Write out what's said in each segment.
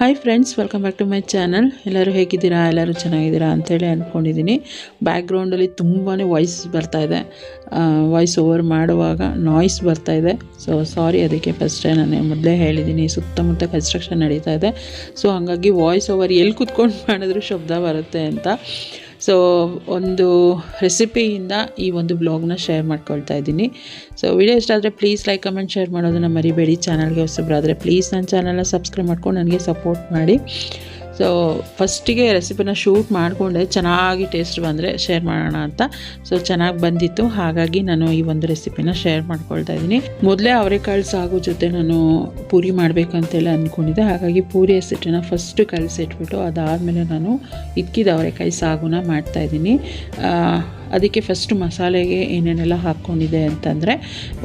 Hi friends welcome back to my channel ಎಲ್ಲರೂ ಹೇಗಿದ್ದೀರಾ? ಎಲ್ಲರೂ ಚೆನ್ನಾಗಿದ್ದೀರಾ ಅಂತೇಳಿ ಅಂದ್ಕೊಂಡಿದ್ದೀನಿ ಬ್ಯಾಕ್ಗ್ರೌಂಡಲ್ಲಿ ತುಂಬಾ ವಾಯ್ಸ್ ಬರ್ತಾ ಇದೆ. ವಾಯ್ಸ್ ಓವರ್ ಮಾಡುವಾಗ ನಾಯ್ಸ್ ಇದೆ. ಸೊ ಸಾರಿ ಅದಕ್ಕೆ ಫಸ್ಟೇ ನಾನು ಮೊದಲೇ ಹೇಳಿದ್ದೀನಿ. ಸುತ್ತಮುತ್ತ ಕನ್ಸ್ಟ್ರಕ್ಷನ್ ನಡೀತಾ ಇದೆ. ಸೊ ಹಾಗಾಗಿ ವಾಯ್ಸ್ ಓವರ್ ಎಲ್ಲಿ ಕುತ್ಕೊಂಡು ಮಾಡಿದ್ರೂ ಶಬ್ದ ಬರುತ್ತೆ ಅಂತ. ಸೊ ಒಂದು ರೆಸಿಪಿಯಿಂದ ಈ ಒಂದು ಬ್ಲಾಗ್ನ ಶೇರ್ ಮಾಡ್ಕೊಳ್ತಾ ಇದ್ದೀನಿ. ಸೊ ವಿಡಿಯೋ ಇಷ್ಟ ಆದರೆ ಪ್ಲೀಸ್ ಲೈಕ್ ಕಮೆಂಟ್ ಶೇರ್ ಮಾಡೋದನ್ನು ಮರಿಬೇಡಿ. ಚಾನಲ್ಗೆ ಹೊಸಬ್ರಾದರೆ ಪ್ಲೀಸ್ ನನ್ನ ಚಾನಲ್ನ ಸಬ್ಸ್ಕ್ರೈಬ್ ಮಾಡ್ಕೊಂಡು ನನಗೆ ಸಪೋರ್ಟ್ ಮಾಡಿ. ಸೊ ಫಸ್ಟಿಗೆ ರೆಸಿಪಿನ ಶೂಟ್ ಮಾಡಿಕೊಂಡೆ, ಚೆನ್ನಾಗಿ ಟೇಸ್ಟ್ ಬಂದರೆ ಶೇರ್ ಮಾಡೋಣ ಅಂತ. ಸೊ ಚೆನ್ನಾಗಿ ಬಂದಿತ್ತು. ಹಾಗಾಗಿ ನಾನು ಈ ಒಂದು ರೆಸಿಪಿನ ಶೇರ್ ಮಾಡ್ಕೊಳ್ತಾ ಇದ್ದೀನಿ. ಮೊದಲೇ ಅವರೆಕಾಳು ಸಾಗು ಜೊತೆ ನಾನು ಪೂರಿ ಮಾಡಬೇಕಂತೆಲ್ಲ ಅಂದ್ಕೊಂಡಿದ್ದೆ. ಹಾಗಾಗಿ ಪೂರಿ ಹೆಸರಿನ ಫಸ್ಟ್ ಕಲಸಿಟ್ಬಿಟ್ಟು ಅದಾದಮೇಲೆ ನಾನು ಇಕ್ಕಿದ ಅವರೆಕಾಯಿ ಸಾಗುನ ಮಾಡ್ತಾಯಿದ್ದೀನಿ ಅದಕ್ಕೆ ಫಸ್ಟ್ ಮಸಾಲೆಗೆ ಏನೇನೆಲ್ಲ ಹಾಕ್ಕೊಂಡಿದೆ ಅಂತಂದರೆ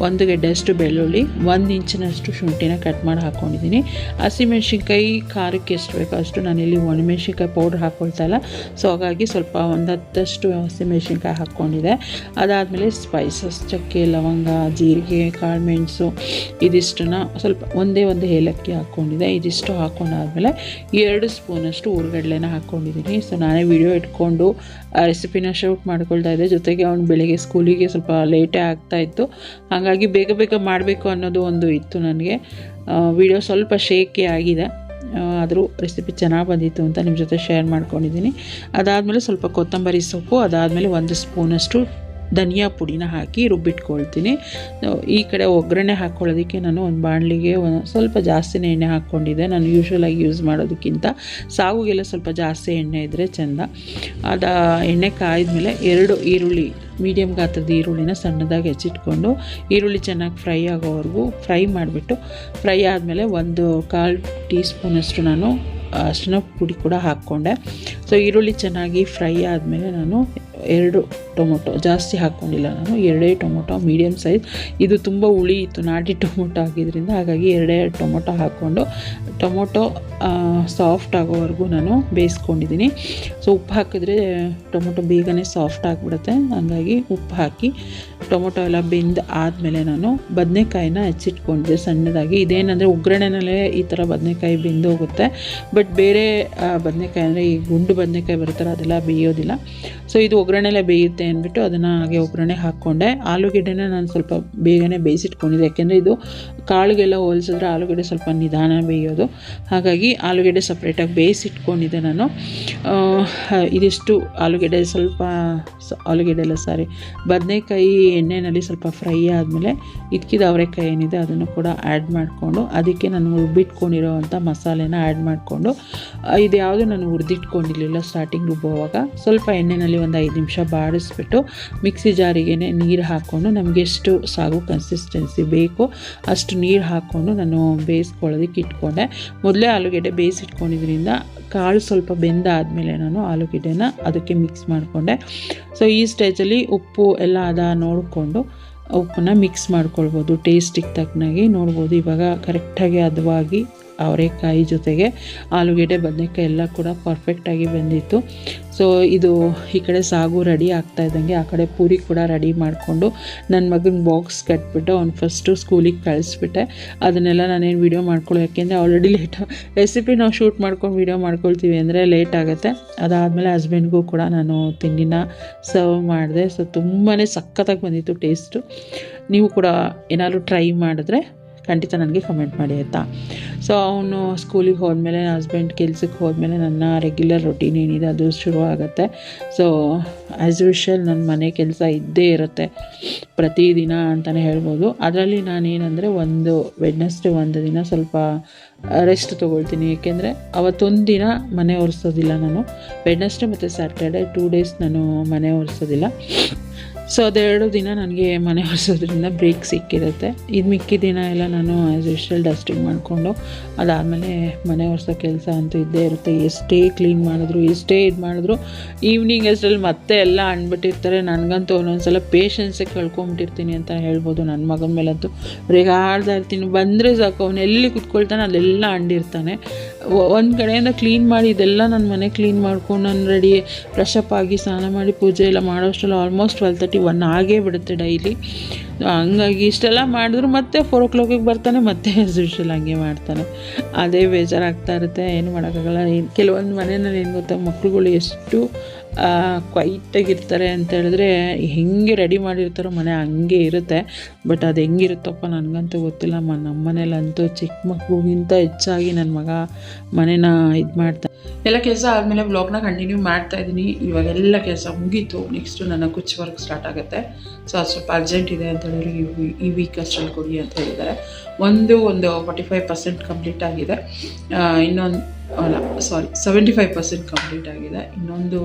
ಒಂದು ಗೆಡ್ಡೆಯಷ್ಟು ಬೆಳ್ಳುಳ್ಳಿ, ಒಂದು ಇಂಚಿನಷ್ಟು ಶುಂಠಿನ ಕಟ್ ಮಾಡಿ ಹಾಕ್ಕೊಂಡಿದ್ದೀನಿ. ಹಸಿಮೆಣ್ಸಿನ್ಕಾಯಿ ಖಾರಕ್ಕೆ ಎಷ್ಟು ಬೇಕೋ ಅಷ್ಟು ನಾನಿಲ್ಲಿ ಒಣಮೆಣ್ಸಿನ್ಕಾಯಿ ಪೌಡ್ರ್ ಹಾಕ್ಕೊಳ್ತಾ ಇಲ್ಲ ಸೊ ಹಾಗಾಗಿ ಸ್ವಲ್ಪ ಒಂದು ಹತ್ತಷ್ಟು ಹಸಿಮೆಣ್ಸಿನ್ಕಾಯಿ ಹಾಕ್ಕೊಂಡಿದೆ ಅದಾದಮೇಲೆ ಸ್ಪೈಸಸ್ ಚಕ್ಕೆ, ಲವಂಗ, ಜೀರಿಗೆ, ಕಾಳುಮೆಣಸು, ಇದಿಷ್ಟನ್ನು ಸ್ವಲ್ಪ ಒಂದೇ ಒಂದು ಏಲಕ್ಕಿ ಹಾಕ್ಕೊಂಡಿದೆ ಇದಿಷ್ಟು ಹಾಕ್ಕೊಂಡಾದಮೇಲೆ ಎರಡು ಸ್ಪೂನಷ್ಟು ಊರುಗಡ್ಲೆನ ಹಾಕ್ಕೊಂಡಿದ್ದೀನಿ. ಸೊ ನಾನೇ ವಿಡಿಯೋ ಇಟ್ಕೊಂಡು ರೆಸಿಪಿನ ಶೂಟ್ ಮಾಡ್ಕೊಳ್ತಾ ಇದ್ದೆ ಜೊತೆಗೆ ಅವ್ನು ಬೆಳಿಗ್ಗೆ ಸ್ಕೂಲಿಗೆ ಸ್ವಲ್ಪ ಲೇಟೇ ಆಗ್ತಾಯಿತ್ತು ಹಾಗಾಗಿ ಬೇಗ ಬೇಗ ಮಾಡಬೇಕು ಅನ್ನೋದು ಒಂದು ಇತ್ತು ನನಗೆ. ವಿಡಿಯೋ ಸ್ವಲ್ಪ ಶೇಕಿ ಆಗಿದೆ. ಆದರೂ ರೆಸಿಪಿ ಚೆನ್ನಾಗಿ ಬಂದಿತ್ತು ಅಂತ ನಿಮ್ಮ ಜೊತೆ ಶೇರ್ ಮಾಡ್ಕೊಂಡಿದ್ದೀನಿ. ಅದಾದಮೇಲೆ ಸ್ವಲ್ಪ ಕೊತ್ತಂಬರಿ ಸೊಪ್ಪು, ಅದಾದಮೇಲೆ ಒಂದು ಸ್ಪೂನಷ್ಟು ಧನಿಯಾ ಪುಡಿನ ಹಾಕಿ ರುಬ್ಬಿಟ್ಕೊಳ್ತೀನಿ. ಈ ಕಡೆ ಒಗ್ಗರಣೆ ಹಾಕ್ಕೊಳ್ಳೋದಕ್ಕೆ ನಾನು ಒಂದು ಬಾಣಲಿಗೆ ಸ್ವಲ್ಪ ಜಾಸ್ತಿನೇ ಎಣ್ಣೆ ಹಾಕ್ಕೊಂಡಿದ್ದೆ. ನಾನು ಯೂಶ್ವಲಾಗಿ ಯೂಸ್ ಮಾಡೋದಕ್ಕಿಂತ ಸಾಗುಗೆಲ್ಲ ಸ್ವಲ್ಪ ಜಾಸ್ತಿ ಎಣ್ಣೆ ಇದ್ದರೆ ಚೆಂದ. ಅದು ಎಣ್ಣೆ ಕಾಯ್ದಮೇಲೆ ಎರಡು ಈರುಳ್ಳಿ ಮೀಡಿಯಮ್ ಗಾತ್ರದ ಈರುಳ್ಳಿನ ಸಣ್ಣದಾಗಿ ಹೆಚ್ಚಿಟ್ಕೊಂಡು, ಈರುಳ್ಳಿ ಚೆನ್ನಾಗಿ ಫ್ರೈ ಆಗೋವರೆಗೂ ಫ್ರೈ ಮಾಡಿಬಿಟ್ಟು, ಫ್ರೈ ಆದಮೇಲೆ ಒಂದು ಕಾಲು ಟೀ ಸ್ಪೂನಷ್ಟು ನಾನು ಅರಿಶಿನ ಪುಡಿ ಕೂಡ ಹಾಕ್ಕೊಂಡೆ. ಸೊ ಈರುಳ್ಳಿ ಚೆನ್ನಾಗಿ ಫ್ರೈ ಆದಮೇಲೆ ನಾನು ಎರಡು ಟೊಮೊಟೊ, ಜಾಸ್ತಿ ಹಾಕ್ಕೊಂಡಿಲ್ಲ ನಾನು, ಎರಡೇ ಟೊಮೊಟೊ ಮೀಡಿಯಮ್ ಸೈಜ್ ಇದು ತುಂಬ ಹುಳಿ ಇತ್ತು, ನಾಟಿ ಟೊಮೊಟೊ ಹಾಕಿದ್ರಿಂದ ಹಾಗಾಗಿ ಎರಡೇ ಟೊಮೊಟೊ ಹಾಕ್ಕೊಂಡು, ಟೊಮೊಟೊ ಸಾಫ್ಟ್ ಆಗೋವರೆಗೂ ನಾನು ಬೇಯಿಸ್ಕೊಂಡಿದ್ದೀನಿ. ಸೊ ಉಪ್ಪು ಹಾಕಿದ್ರೆ ಟೊಮೊಟೊ ಬೇಗನೆ ಸಾಫ್ಟ್ ಆಗಿಬಿಡುತ್ತೆ, ಹಾಗಾಗಿ ಉಪ್ಪು ಹಾಕಿ ಟೊಮೊಟೊ ಎಲ್ಲ ಬೆಂದು ಆದಮೇಲೆ ನಾನು ಬದನೆಕಾಯಿನ ಹೆಚ್ಚಿಟ್ಕೊಂಡಿದ್ದೆ ಸಣ್ಣದಾಗಿ. ಇದೇನಂದರೆ ಒಗ್ಗರಣೆನಲ್ಲೇ ಈ ಥರ ಬದನೆಕಾಯಿ ಬೆಂದು ಹೋಗುತ್ತೆ. ಬಟ್ ಬೇರೆ ಬದನೆಕಾಯಿ ಅಂದರೆ ಈ ಗುಂಡು ಬದನೆಕಾಯಿ ಬರುತ್ತಾರೆ ಅದೆಲ್ಲ ಬೇಯೋದಿಲ್ಲ. ಸೊ ಇದು ಒಗ್ಗರಣೆಲೆ ಬೇಯುತ್ತೆ ಅಂದ್ಬಿಟ್ಟು ಅದನ್ನು ಹಾಗೆ ಒಗ್ಗರಣೆ ಹಾಕ್ಕೊಂಡೆ. ಆಲೂಗೆಡ್ಡೆನ ನಾನು ಸ್ವಲ್ಪ ಬೇಗನೆ ಬೇಯಿಸಿಟ್ಕೊಂಡಿದ್ದೆ. ಯಾಕೆಂದರೆ ಇದು ಕಾಳುಗೆಲ್ಲ ಹೋಲಿಸಿದ್ರೆ ಆಲೂಗಡ್ಡೆ ಸ್ವಲ್ಪ ನಿಧಾನ ಬೇಯೋದು. ಹಾಗಾಗಿ ಆಲೂಗೆಡ್ಡೆ ಸಪ್ರೇಟಾಗಿ ಬೇಯಿಸಿಟ್ಕೊಂಡಿದ್ದೆ ನಾನು. ಇದಿಷ್ಟು ಆಲೂಗೆಡ್ಡೆ ಸ್ವಲ್ಪ ಆಲೂಗೆಡ್ಡೆ ಎಲ್ಲ ಸಾರಿ ಬದನೆಕಾಯಿ ಎಣ್ಣೆಯಲ್ಲಿ ಸ್ವಲ್ಪ ಫ್ರೈ ಆದಮೇಲೆ ಇದ್ಕಿದ ಅವರೆಕಾಯಿ ಏನಿದೆ ಅದನ್ನು ಕೂಡ ಆ್ಯಡ್ ಮಾಡಿಕೊಂಡು ಅದಕ್ಕೆ ನಾನು ರುಬ್ಬಿಟ್ಕೊಂಡಿರೋ ಅಂಥ ಮಸಾಲೆನ ಆ್ಯಡ್ ಮಾಡಿಕೊಂಡು ಇದು ಯಾವುದು ನಾನು ಹುರಿದಿಟ್ಕೊಂಡಿರಲಿಲ್ಲ ಸ್ಟಾರ್ಟಿಂಗ್ ರುಬ್ಬುವಾಗ ಸ್ವಲ್ಪ ಎಣ್ಣೆಯಲ್ಲಿ ಒಂದು ಐದು ನಿಮಿಷ ಬಾಡಿಸ್ಬಿಟ್ಟು ಮಿಕ್ಸಿ ಜಾರಿಗೆ ನೀರು ಹಾಕ್ಕೊಂಡು ನಮಗೆ ಎಷ್ಟು ಸಾಗು ಕನ್ಸಿಸ್ಟೆನ್ಸಿ ಬೇಕು ಅಷ್ಟು ನೀರು ಹಾಕ್ಕೊಂಡು ನಾನು ಬೇಯಿಸ್ಕೊಳ್ಳೋದಕ್ಕೆ ಇಟ್ಕೊಂಡೆ. ಮೊದಲೇ ಆಲೂಗೆಡ್ಡೆ ಬೇಯಿಸಿಟ್ಕೊಂಡಿದ್ರಿಂದ ಕಾಳು ಸ್ವಲ್ಪ ಬೆಂದಾದಮೇಲೆ ನಾನು ಆಲೂಗೆಡ್ಡೆನ ಅದಕ್ಕೆ ಮಿಕ್ಸ್ ಮಾಡಿಕೊಂಡೆ. ಸೊ ಈ ಸ್ಟೇಜಲ್ಲಿ ಉಪ್ಪು ಎಲ್ಲ ಅದ ನೋಡಿಕೊಂಡು ಉಪ್ಪನ್ನ ಮಿಕ್ಸ್ ಮಾಡ್ಕೊಳ್ಬೋದು ಟೇಸ್ಟಿಗೆ ತಕ್ಕನಾಗಿ ನೋಡ್ಬೋದು. ಇವಾಗ ಕರೆಕ್ಟಾಗಿ ಹದವಾಗಿ ಅವರೆಕಾಯಿ ಜೊತೆಗೆ ಆಲೂಗೆಡ್ಡೆ, ಬದನೆಕಾಯಿ ಎಲ್ಲ ಕೂಡ ಪರ್ಫೆಕ್ಟಾಗಿ ಬಂದಿತ್ತು. ಸೊ ಇದು ಈ ಕಡೆ ಸಾಗು ರೆಡಿ ಆಗ್ತಾ ಇದ್ದಂಗೆ, ಆ ಕಡೆ ಪೂರಿ ಕೂಡ ರೆಡಿ ಮಾಡಿಕೊಂಡು ನನ್ನ ಮಗನ ಬಾಕ್ಸ್ ಕಟ್ಬಿಟ್ಟು ಅವ್ನು ಫಸ್ಟು ಸ್ಕೂಲಿಗೆ ಕಳಿಸ್ಬಿಟ್ಟೆ. ಅದನ್ನೆಲ್ಲ ನಾನೇನು ವೀಡಿಯೋ ಮಾಡ್ಕೊಳ್ಳೋ, ಯಾಕೆಂದರೆ ಆಲ್ರೆಡಿ ಲೇಟ್ ರೆಸಿಪಿ ನಾವು ಶೂಟ್ ಮಾಡ್ಕೊಂಡು ವೀಡಿಯೋ ಮಾಡ್ಕೊಳ್ತೀವಿ ಅಂದರೆ ಲೇಟ್ ಆಗುತ್ತೆ. ಅದಾದಮೇಲೆ ಹಸ್ಬೆಂಡ್ಗೂ ಕೂಡ ನಾನು ತಿಂಡಿನ ಸರ್ವ್ ಮಾಡಿದೆ. ಸೊ ತುಂಬಾ ಸಖತ್ತಾಗಿ ಬಂದಿತ್ತು ಟೇಸ್ಟು ನೀವು ಕೂಡ ಏನಾದರೂ ಟ್ರೈ ಮಾಡಿದ್ರೆ ಖಂಡಿತ ನನಗೆ ಕಮೆಂಟ್ ಮಾಡಿ ಆಯಿತಾ? ಸೊ ಅವನು ಸ್ಕೂಲಿಗೆ ಹೋದ್ಮೇಲೆ ಹಸ್ಬೆಂಡ್ ಕೆಲ್ಸಕ್ಕೆ ಹೋದ್ಮೇಲೆ ನನ್ನ ರೆಗ್ಯುಲರ್ ರೊಟೀನ್ ಏನಿದೆ ಅದು ಶುರು ಆಗುತ್ತೆ. ಸೊ ಆ್ಯಸ್ ಯೂಶಲ್ ನನ್ನ ಮನೆ ಕೆಲಸ ಇದ್ದೇ ಇರುತ್ತೆ. ಪ್ರತಿದಿನ ಅಂತಲೇ ಹೇಳ್ಬೋದು. ಅದರಲ್ಲಿ ನಾನೇನಂದರೆ ಒಂದು ವೆಡ್ನೆಸ್ಡೇ ಒಂದು ದಿನ ಸ್ವಲ್ಪ ರೆಸ್ಟ್ ತೊಗೊಳ್ತೀನಿ. ಏಕೆಂದರೆ ಅವತ್ತೊಂದು ದಿನ ಮನೆ ಒರೆಸೋದಿಲ್ಲ ನಾನು. ವೆಡ್ನೆಸ್ಡೇ ಮತ್ತು ಸ್ಯಾಟರ್ಡೆ ಟೂ ಡೇಸ್ ನಾನು ಮನೆ ಒರೆಸೋದಿಲ್ಲ. ಸೊ ಅದೆರಡು ದಿನ ನನಗೆ ಮನೆ ಒರೆಸೋದ್ರಿಂದ ಬ್ರೇಕ್ ಸಿಕ್ಕಿರುತ್ತೆ. ಇದು ಮಿಕ್ಕಿ ದಿನ ಎಲ್ಲ ನಾನು ಆ್ಯಸ್ ಯೂಶ್ವಲ್ ಡಸ್ಟಿಂಗ್ ಮಾಡಿಕೊಂಡು, ಅದಾದಮೇಲೆ ಮನೆ ಒರೆಸೋ ಕೆಲಸ ಅಂತೂ ಇದ್ದೇ ಇರುತ್ತೆ. ಎಷ್ಟೇ ಕ್ಲೀನ್ ಮಾಡಿದ್ರು, ಎಷ್ಟೇ ಇದು ಮಾಡಿದ್ರು ಈವ್ನಿಂಗ್ ಅಷ್ಟರಲ್ಲಿ ಮತ್ತೆ ಎಲ್ಲ ಅಂದ್ಬಿಟ್ಟಿರ್ತಾರೆ ನನಗಂತೂ ಒಂದೊಂದ್ಸಲ ಪೇಷನ್ಸೇ ಕಳ್ಕೊಂಬಿಟ್ಟಿರ್ತೀನಿ ಅಂತ ಹೇಳ್ಬೋದು ನನ್ನ ಮಗನ ಮೇಲಂತೂ. ರೇಗಾಡ್ತಾ ಇರ್ತೀನಿ ಬಂದರೆ ಸಾಕು, ಅವನು ಎಲ್ಲಿ ಕುತ್ಕೊಳ್ತಾನೆ ಅಲ್ಲೆಲ್ಲ ಅಂಡಿರ್ತಾನೆ. ಒಂದು ಕಡೆಯಿಂದ ಕ್ಲೀನ್ ಮಾಡಿ ಇದೆಲ್ಲ ನನ್ನ ಮನೆ ಕ್ಲೀನ್ ಮಾಡ್ಕೊಂಡು ನಾನು ರೆಡಿ ಫ್ರೆಶಪ್ ಆಗಿ ಸ್ನಾನ ಮಾಡಿ ಪೂಜೆ ಎಲ್ಲ ಮಾಡೋಷ್ಟರಲ್ಲಿ ಆಲ್ಮೋಸ್ಟ್ ಟ್ವೆಲ್ ತರ್ಟಿ ಒನ್ ಆಗೇ ಬಿಡುತ್ತೆ ಡೈಲಿ ಹಂಗಾಗಿ ಇಷ್ಟೆಲ್ಲ ಮಾಡಿದ್ರು ಮತ್ತೆ ಫೋರ್ ಓ ಕ್ಲಾಕಿಗೆ ಬರ್ತಾನೆ, ಮತ್ತೆ ಆ್ಯಸ್ ಯೂಶ್ವಲ್ ಹಂಗೆ ಮಾಡ್ತಾನೆ. ಅದೇ ಬೇಜಾರಾಗ್ತಾ ಇರುತ್ತೆ, ಏನು ಮಾಡೋಕ್ಕಾಗಲ್ಲ. ಏನು ಕೆಲವೊಂದು ಮನೆಯಲ್ಲಿ ಏನು ಗೊತ್ತಾ, ಮಕ್ಳುಗಳು ಎಷ್ಟು ಕ್ವೈಟಾಗಿರ್ತಾರೆ ಅಂತ ಹೇಳಿದ್ರೆ, ಹೆಂಗೆ ರೆಡಿ ಮಾಡಿರ್ತಾರೋ ಮನೆ ಹಂಗೆ ಇರುತ್ತೆ. ಬಟ್ ಅದು ಹೆಂಗಿರುತ್ತಪ್ಪ ನನಗಂತೂ ಗೊತ್ತಿಲ್ಲ. ಮ ನಮ್ಮ ಮನೇಲಂತೂ ಚಿಕ್ಕ ಮಕ್ಕಳಿಗಿಂತ ಹೆಚ್ಚಾಗಿ ನನ್ನ ಮಗ ಮನೇನ ಇದು ಮಾಡ್ತಾ ಎಲ್ಲ ಕೆಲಸ ಆದಮೇಲೆ ಬ್ಲಾಗ್ನ ಕಂಟಿನ್ಯೂ ಮಾಡ್ತಾ ಇದ್ದೀನಿ. ಇವಾಗೆಲ್ಲ ಕೆಲಸ ಮುಗೀತು. ನೆಕ್ಸ್ಟು ನನ್ನ ಕುಚ್ ವರ್ಕ್ ಸ್ಟಾರ್ಟ್ ಆಗುತ್ತೆ. ಸೊ ಅದು ಸ್ವಲ್ಪ ಅರ್ಜೆಂಟ್ ಇದೆ ಅಂತ ಹೇಳಿದ್ರೆ. ಈ ಈ ವೀಕ್ ಅಷ್ಟರಲ್ಲಿ ಕೊಡಿ ಅಂತ ಹೇಳಿದ್ದಾರೆ. ಒಂದು ಒಂದು ಫಾರ್ಟಿ ಫೈವ್ ಪರ್ಸೆಂಟ್ ಕಂಪ್ಲೀಟ್ ಆಗಿದೆ ಇನ್ನೊಂದು, ಅಲ್ಲ sorry seventy five percent complete ಆಗಿದೆ. ಇನ್ನೊಂದು,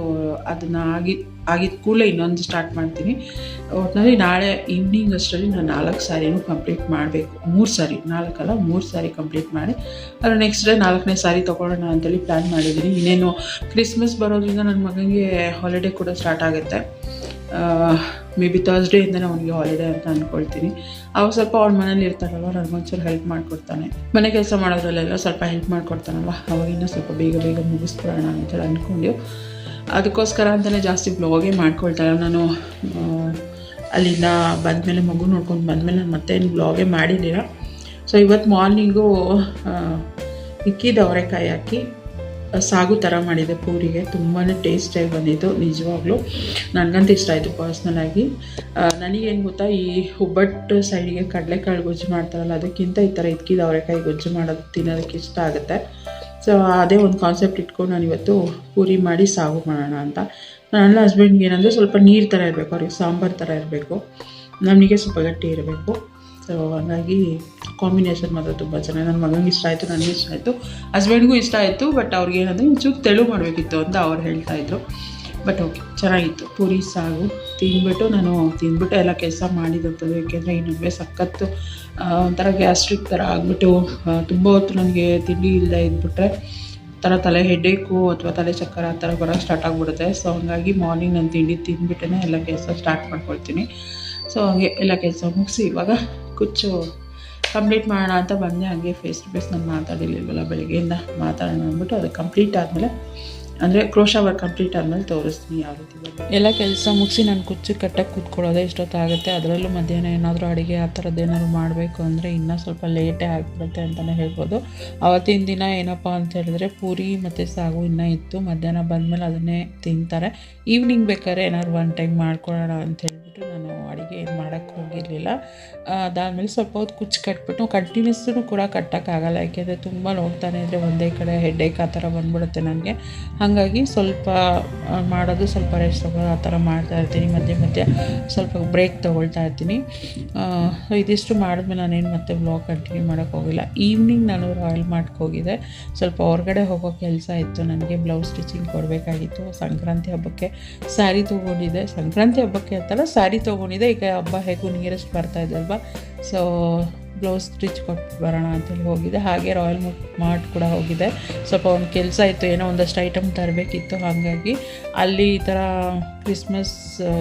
ಅದನ್ನು ಆಗಿ, ಆಗಿದ ಕೂಡಲೇ ಇನ್ನೊಂದು ಸ್ಟಾರ್ಟ್ ಮಾಡ್ತೀನಿ. ಒಟ್ಟಿನಲ್ಲಿ ನಾಳೆ ಈವ್ನಿಂಗ್ ಅಷ್ಟರಲ್ಲಿ ನಾನು ನಾಲ್ಕು ಸ್ಯಾರಿನೂ ಕಂಪ್ಲೀಟ್ ಮಾಡಬೇಕು. ಮೂರು ಸಾರಿ, ನಾಲ್ಕಲ್ಲ, ಮೂರು ಸಾರಿ ಕಂಪ್ಲೀಟ್ ಮಾಡಿ ಅದ್ರ ನೆಕ್ಸ್ಟ್ ಡೇ ನಾಲ್ಕನೇ ಸಾರಿ ತೊಗೊಳ್ಳೋಣ ಅಂತೇಳಿ ಪ್ಲ್ಯಾನ್ ಮಾಡಿದ್ದೀನಿ. ಇನ್ನೇನು ಕ್ರಿಸ್ಮಸ್ ಬರೋದ್ರಿಂದ ನನ್ನ ಮಗನಿಗೆ ಹಾಲಿಡೇ ಕೂಡ ಸ್ಟಾರ್ಟ್ ಆಗುತ್ತೆ. ಮೇ ಬಿ ತರ್ಸ್ಡೇಯಿಂದನೇ ಅವನಿಗೆ ಹಾಲಿಡೇ ಅಂತ ಅಂದ್ಕೊಳ್ತೀನಿ ಅವಾಗ ಸ್ವಲ್ಪ ಅವ್ನ ಮನೇಲಿ ಇರ್ತಾರಲ್ವ ನನಗೊಂಚೂರು ಹೆಲ್ಪ್ ಮಾಡಿಕೊಡ್ತಾನೆ. ಮನೆ ಕೆಲಸ ಮಾಡೋದ್ರಲ್ಲೆಲ್ಲ ಸ್ವಲ್ಪ ಹೆಲ್ಪ್ ಮಾಡಿಕೊಡ್ತಾನಲ್ವ ಅವಾಗಿನ್ನೂ ಸ್ವಲ್ಪ ಬೇಗ ಬೇಗ ಮುಗಿಸ್ಬಿಡೋಣ ಅಂತೇಳಿ ಅಂದ್ಕೊಂಡು ಅದಕ್ಕೋಸ್ಕರ ಅಂತಲೇ ಜಾಸ್ತಿ ಬ್ಲಾಗೇ ಇಲ್ಲ. ನಾನು ಅಲ್ಲಿಂದ ಬಂದಮೇಲೆ ಮಗು ನೋಡ್ಕೊಂಡು ಬಂದಮೇಲೆ ನಾನು ಮತ್ತೆ ಏನು ಬ್ಲಾಗೇ ಮಾಡಿರಲಿಲ್ಲ. ಸೊ ಇವತ್ತು ಮಾರ್ನಿಂಗು ಇಕ್ಕಿದ ಅವರೆಕಾಯಿ ಹಾಕಿ ಸಾಗು ಥರ ಮಾಡಿದೆ ಪೂರಿಗೆ. ತುಂಬಾ ಟೇಸ್ಟಾಗಿ ಬಂದಿತ್ತು, ನಿಜವಾಗ್ಲೂ. ನನಗಂತೂ ಇಷ್ಟ ಆಯಿತು ಪರ್ಸ್ನಲಾಗಿ ನನಗೇನು ಗೊತ್ತಾ, ಈ ಹುಬ್ಬಟ್ಟು ಸೈಡಿಗೆ ಕಡಲೆಕಾಳು ಗೊಜ್ಜು ಮಾಡ್ತಾರಲ್ಲ, ಅದಕ್ಕಿಂತ ಈ ಥರ ಇದ್ಕಿದ ಅವರೆಕಾಯಿ ಗೊಜ್ಜು ಮಾಡೋದು ತಿನ್ನೋದಕ್ಕೆ ಇಷ್ಟ ಆಗುತ್ತೆ. ಸೊ ಅದೇ ಒಂದು ಕಾನ್ಸೆಪ್ಟ್ ಇಟ್ಕೊಂಡು ನಾನು ಇವತ್ತು ಪೂರಿ ಮಾಡಿ ಸಾಗು ಮಾಡೋಣ ಅಂತ. ನನ್ನ ಹಸ್ಬೆಂಡ್ಗೆ ಏನಂದರೆ ಸ್ವಲ್ಪ ನೀರು ಥರ ಇರಬೇಕು, ಅವ್ರಿಗೆ ಸಾಂಬಾರು ಥರ ಇರಬೇಕು. ನಮಗೆ ಸ್ವಲ್ಪ ಗಟ್ಟಿ ಇರಬೇಕು. ಸೊ ಹಾಗಾಗಿ ಕಾಂಬಿನೇಷನ್ ಮಾತ್ರ ತುಂಬ ಚೆನ್ನಾಗಿ ನನ್ನ ಮಗನಿಗೆ ಇಷ್ಟ ಆಯಿತು, ನನಗೆ ಇಷ್ಟ ಆಯಿತು. ಹಸ್ಬೆಂಡ್ಗೂ ಇಷ್ಟ ಆಯಿತು ಬಟ್ ಅವ್ರಿಗೆ ಏನಂದರೆ ಒಂಚೂರು ತೆಳು ಮಾಡಬೇಕಿತ್ತು ಅಂತ ಅವ್ರು ಹೇಳ್ತಾ ಇದ್ರು. ಬಟ್ ಓಕೆ ಚೆನ್ನಾಗಿತ್ತು. ಪೂರಿ, ಸಾಗು ತಿಂದ್ಬಿಟ್ಟು ನಾನು ತಿಂದ್ಬಿಟ್ಟು ಎಲ್ಲ ಕೆಲಸ ಮಾಡಿದಂಥದ್ದು. ಏಕೆಂದರೆ ಇನ್ನೊಮ್ಮೆ ಸಖತ್ತು ಒಂಥರ ಗ್ಯಾಸ್ಟ್ರಿಕ್ ಥರ ಆಗಿಬಿಟ್ಟು ತುಂಬ ಹೊತ್ತು ನನಗೆ ತಿಂಡಿ ಇಲ್ಲದೆ ಇದ್ಬಿಟ್ರೆ ಥರ ತಲೆ ಹೆಡ್ಡೇಕು ಅಥವಾ ತಲೆ ಚಕ್ಕರ ಆ ಥರ ಬರೋಕ್ಕೆ ಸ್ಟಾರ್ಟ್ ಆಗಿಬಿಡುತ್ತೆ. ಸೊ ಹಂಗಾಗಿ ಮಾರ್ನಿಂಗ್ ನಾನು ತಿಂಡಿ ತಿಂದ್ಬಿಟ್ಟೇ ಎಲ್ಲ ಕೆಲಸ ಸ್ಟಾರ್ಟ್ ಮಾಡ್ಕೊಳ್ತೀನಿ. ಸೊ ಹಾಗೆ ಎಲ್ಲ ಕೆಲಸ ಮುಗಿಸಿ ಇವಾಗ ಕುಚ್ಚು ಕಂಪ್ಲೀಟ್ ಮಾಡೋಣ ಅಂತ ಬಂದೆ. ಹಾಗೆ ಫೇಸ್ ಟು ಫೇಸ್ ನಾನು ಮಾತಾಡಿರ್ಲಿಲ್ವಲ್ಲ ಬೆಳಗ್ಗೆಯಿಂದ. ಮಾತಾಡೋಣ ಅಂದ್ಬಿಟ್ಟು ಅದು ಕಂಪ್ಲೀಟ್ ಆದಮೇಲೆ ಅಂದರೆ ಕ್ರೋಶ ವರ್ಕ್ ಕಂಪ್ಲೀಟ್ ಆದಮೇಲೆ ತೋರಿಸ್ತೀನಿ ಯಾವ ರೀತಿ ಎಲ್ಲ ಕೆಲಸ ಮುಗಿಸಿ ನಾನು ಕುಚ್ಚು ಕಟ್ಟಕ್ಕೆ ಕೂತ್ಕೊಳ್ಳೋದೇ ಇಷ್ಟೊತ್ತಾಗುತ್ತೆ. ಅದರಲ್ಲೂ ಮಧ್ಯಾಹ್ನ ಏನಾದರೂ ಅಡುಗೆ ಆ ಥರದ್ದು ಏನಾದ್ರು ಮಾಡಬೇಕು ಅಂದರೆ ಇನ್ನೂ ಸ್ವಲ್ಪ ಲೇಟೇ ಆಗಿಬಿಡುತ್ತೆ ಅಂತಲೇ ಹೇಳ್ಬೋದು. ಅವತ್ತಿನ ದಿನ ಏನಪ್ಪ ಅಂತ ಹೇಳಿದ್ರೆ ಪೂರಿ ಮತ್ತು ಸಾಗು ಇನ್ನೂ ಇತ್ತು. ಮಧ್ಯಾಹ್ನ ಬಂದಮೇಲೆ ಅದನ್ನೇ ತಿಂತಾರೆ. ಈವ್ನಿಂಗ್ ಬೇಕಾದ್ರೆ ಏನಾದ್ರು ಒನ್ ಟೈಮ್ ಮಾಡ್ಕೊಳ್ಳೋಣ ಅಂತ ಹೇಳಿಬಿಟ್ಟು ನಾನು ಅಡುಗೆ ಏನು ಮಾಡೋಕ್ಕೆ ಹೋಗಿರಲಿಲ್ಲ. ಅದಾದಮೇಲೆ ಸ್ವಲ್ಪ ಹೊತ್ತು ಕುಚ್ಚು ಕಟ್ಬಿಟ್ಟು ಕಂಟಿನ್ಯೂಸ್ನು ಕೂಡ ಕಟ್ಟೋಕ್ಕಾಗಲ್ಲ. ಯಾಕೆಂದರೆ ತುಂಬ ನೋಡ್ತಾನೆ ಇದ್ದರೆ ಒಂದೇ ಕಡೆ ಹೆಡ್ಡೇಕ್ ಆ ಥರ ಬಂದ್ಬಿಡುತ್ತೆ ನನಗೆ. ಹಾಗಾಗಿ ಸ್ವಲ್ಪ ಮಾಡೋದು ಸ್ವಲ್ಪ ರೆಸ್ಟ್ ತಗೊಳ್ಳೋದು ಆ ಥರ ಮಾಡ್ತಾಯಿರ್ತೀನಿ ಮಧ್ಯೆ ಮಧ್ಯೆ ಸ್ವಲ್ಪ ಬ್ರೇಕ್ ತೊಗೊಳ್ತಾ ಇರ್ತೀನಿ. ಇದಿಷ್ಟು ಮಾಡಿದ್ಮೇಲೆ ನಾನೇನು ಮತ್ತೆ ಬ್ಲಾಗ್ ಕಂಟಿನ್ಯೂ ಮಾಡೋಕ್ಕೆ ಹೋಗಿಲ್ಲ. ಈವ್ನಿಂಗ್ ನಾನು ರಾಯಲ್ ಹೋಗಿದ್ದೆ. ಸ್ವಲ್ಪ ಹೊರಗಡೆ ಹೋಗೋ ಕೆಲಸ ಇತ್ತು. ನನಗೆ ಬ್ಲೌಸ್ ಸ್ಟಿಚಿಂಗ್ ಕೊಡಬೇಕಾಗಿತ್ತು. ಸಂಕ್ರಾಂತಿ ಹಬ್ಬಕ್ಕೆ ಸ್ಯಾರಿ ತೊಗೊಂಡಿದ್ದೆ. ಸಂಕ್ರಾಂತಿ ಹಬ್ಬಕ್ಕೆ ಅಂತಲ್ಲ ಸ್ಯಾರಿ ತೊಗೊಂಡಿದ್ದೆ. ಈಗ ಹಬ್ಬ ಹೇಗೂ ನಿಯರೆಸ್ಟ್ ಅಲ್ವಾ? ಸೊ ಬ್ಲೌಸ್ ಸ್ಟಿಚ್ ಕೊಟ್ಟು ಬರೋಣ ಅಂತೇಳಿ ಹೋಗಿದ್ದೆ ಹಾಗೆ ರಾಯಲ್ ಮಾರ್ಟ್ ಕೂಡ ಹೋಗಿದ್ದೆ ಸ್ವಲ್ಪ ಒಂದು ಕೆಲಸ ಇತ್ತು, ಏನೋ ಒಂದಷ್ಟು ಐಟಮ್ ತರಬೇಕಿತ್ತು. ಹಾಗಾಗಿ ಅಲ್ಲಿ ಈ ಥರ ಕ್ರಿಸ್ಮಸ್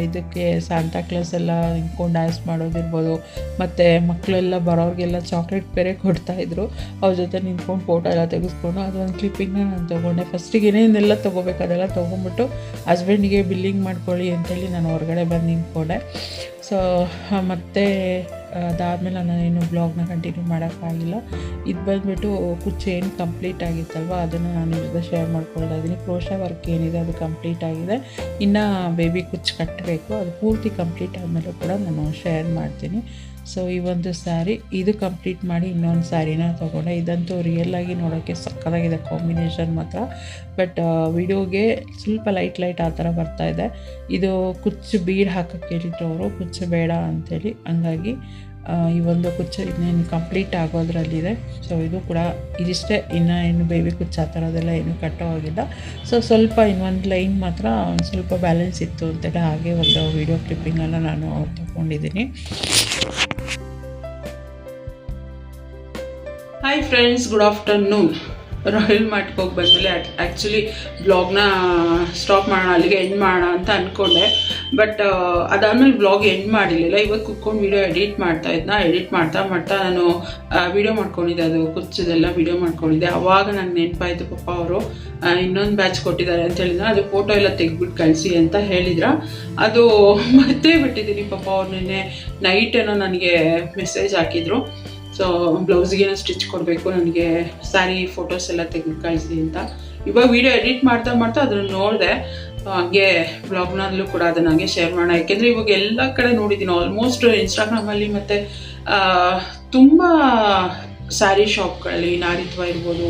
ಇದಕ್ಕೆ ಸಾಂತಾ ಕ್ಲಾಸ್ ಎಲ್ಲ ನಿಂತ್ಕೊಂಡು ಡ್ಯಾನ್ಸ್ ಮಾಡೋದಿರ್ಬೋದು. ಮತ್ತು ಮಕ್ಕಳೆಲ್ಲ ಬರೋರಿಗೆಲ್ಲ ಚಾಕ್ಲೇಟ್ ಬೇರೆ ಕೊಡ್ತಾಯಿದ್ರು ಅವ್ರ ಜೊತೆ ನಿಂತ್ಕೊಂಡು ಫೋಟೋ ಎಲ್ಲ ತೆಗೆಸ್ಕೊಂಡು ಅದೊಂದು ಕ್ಲಿಪ್ಪಿಂಗ್ನ ನಾನು ತೊಗೊಂಡೆ. ಫಸ್ಟಿಗೆ ಏನೇನೆಲ್ಲ ತೊಗೋಬೇಕು ಅದೆಲ್ಲ ತೊಗೊಂಬಿಟ್ಟು ಹಸ್ಬೆಂಡಿಗೆ ಬಿಲ್ಲಿಂಗ್ ಮಾಡ್ಕೊಳ್ಳಿ ಅಂತೇಳಿ ನಾನು ಹೊರಗಡೆ ಬಂದು ನಿಂತ್ಕೊಂಡೆ. ಸೊ ಮತ್ತು ಅದಾದಮೇಲೆ ನಾನು ಏನು ಬ್ಲಾಗ್ನ ಕಂಟಿನ್ಯೂ ಮಾಡೋಕ್ಕಾಗಿಲ್ಲ. ಇದು ಬಂದುಬಿಟ್ಟು ಕುಚ್ಚು ಏನು ಕಂಪ್ಲೀಟ್ ಆಗಿತ್ತಲ್ವ? ಅದನ್ನು ನಾನು ಜೊತೆ ಶೇರ್ ಮಾಡ್ಕೊಳ್ತಾ ಇದ್ದೀನಿ. ಕ್ರೋಶ ವರ್ಕ್ ಏನಿದೆ ಅದು ಕಂಪ್ಲೀಟ್ ಆಗಿದೆ. ಇನ್ನು ಬೇಬಿ ಕುಚ್ಚು ಕಟ್ಟಬೇಕು ಅದು ಪೂರ್ತಿ ಕಂಪ್ಲೀಟ್ ಆದಮೇಲೆ ಕೂಡ ನಾನು ಶೇರ್ ಮಾಡ್ತೀನಿ. ಸೊ ಈ ಒಂದು ಸ್ಯಾರಿ ಇದು ಕಂಪ್ಲೀಟ್ ಮಾಡಿ ಇನ್ನೊಂದು ಸ್ಯಾರಿನ ತೊಗೊಂಡೆ. ಇದಂತೂ ರಿಯಲ್ಲಾಗಿ ನೋಡೋಕ್ಕೆ ಸಕ್ಕತ್ತಾಗಿದೆ ಕಾಂಬಿನೇಷನ್ ಮಾತ್ರ. ಬಟ್ ವಿಡಿಯೋಗೆ ಸ್ವಲ್ಪ ಲೈಟ್ ಲೈಟ್ ಆ ಥರ ಬರ್ತಾ ಇದೆ. ಇದು ಕುಚ್ಚು ಬೀಡ್ ಹಾಕಕ್ಕೆ ಹೇಳಿದ್ರು ಅವರು. ಕುಚ್ಚು ಬೇಡ ಅಂಥೇಳಿ ಹಂಗಾಗಿ ಈ ಒಂದು ಕುಚ್ಚು ಇನ್ನೇನು ಕಂಪ್ಲೀಟ್ ಆಗೋದ್ರಲ್ಲಿದೆ. ಸೊ ಇದು ಕೂಡ ಇದಿಷ್ಟೇ. ಇನ್ನೂ ಏನು ಬೇಬಿ ಕುಚ್ಚು ಆ ಥರದ್ದೆಲ್ಲ ಏನು ಕಟ್ಟೋ ಹೋಗಿಲ್ಲ. ಸೊ ಸ್ವಲ್ಪ ಇನ್ನೊಂದು ಲೈನ್ ಮಾತ್ರ ಒಂದು ಸ್ವಲ್ಪ ಬ್ಯಾಲೆನ್ಸ್ ಇತ್ತು ಅಂತೆಲ್ಲ ಹಾಗೆ ಒಂದು ವಿಡಿಯೋ ಕ್ಲಿಪ್ಪಿಂಗನ್ನು ನಾನು ತಗೊಂಡಿದ್ದೀನಿ. Hi friends good afternoon Royal ಮಾರ್ಟ್ಗೆ ಹೋಗಿ ಬಂದಮೇಲೆ ಆ್ಯಕ್ಚುಲಿ ಬ್ಲಾಗ್ನ ಸ್ಟಾಪ್ ಮಾಡೋಣ, ಅಲ್ಲಿಗೆ ಎಂಡ್ ಮಾಡೋಣ ಅಂತ ಅಂದ್ಕೊಂಡೆ ಬಟ್ ಅದಾದಮೇಲೆ ಬ್ಲಾಗ್ ಎಂಡ್ ಮಾಡಿರಲಿಲ್ಲ. ಇವಾಗ ಕುತ್ಕೊಂಡು ವಿಡಿಯೋ ಎಡಿಟ್ ಮಾಡ್ತಾ ಇದ್ನ. ಎಡಿಟ್ ಮಾಡ್ತಾ ಮಾಡ್ತಾ ನಾನು ವಿಡಿಯೋ ಮಾಡ್ಕೊಂಡಿದ್ದೆ. ಅದು ಕುಚ್ಚದೆಲ್ಲ ವಿಡಿಯೋ ಮಾಡ್ಕೊಂಡಿದ್ದೆ. ಅವಾಗ ನನಗೆ ನೆನಪಾಯಿತು ಪಪ್ಪ ಅವರು. ಇನ್ನೊಂದು ಬ್ಯಾಚ್ ಕೊಟ್ಟಿದ್ದಾರೆ ಅಂತ ಹೇಳಿದ್ರೆ. ಅದು ಫೋಟೋ ಎಲ್ಲ ತೆಗೆದ್ಬಿಟ್ಟು ಕಳಿಸಿ ಅಂತ ಹೇಳಿದ್ರ. ಅದು ಮತ್ತೆ ಬಿಟ್ಟಿದ್ದೀನಿ ಪಾಪ ಅವ್ರು ನಿನ್ನೆ. ನೈಟ್ ಏನೋ ನನಗೆ ಮೆಸೇಜ್ ಹಾಕಿದ್ರು. ಸೊ ಬ್ಲೌಸ್ಗೇನೋ ಸ್ಟಿಚ್ ಕೊಡಬೇಕು, ನನಗೆ ಸ್ಯಾರಿ ಫೋಟೋಸ್ ಎಲ್ಲ ತೆಗೆದು ಕಳಿಸಿ ಅಂತ. ಇವಾಗ ವಿಡಿಯೋ ಎಡಿಟ್ ಮಾಡ್ತಾ ಮಾಡ್ತಾ ಅದನ್ನು ನೋಡಿದೆ ಹಾಗೆ ಬ್ಲಾಗ್ನಲ್ಲೂ ಕೂಡ ಅದನ್ನ ಹಾಗೆ ಶೇರ್ ಮಾಡೋಣ. ಯಾಕೆಂದರೆ ಇವಾಗ ಎಲ್ಲ ಕಡೆ ನೋಡಿದ್ದೀನಿ ಆಲ್ಮೋಸ್ಟ್ ಇನ್ಸ್ಟಾಗ್ರಾಮಲ್ಲಿ ಮತ್ತು ತುಂಬ ಸ್ಯಾರಿ ಶಾಪ್ಗಳಲ್ಲಿ ನಾರಿತ್ವ ಇರ್ಬೋದು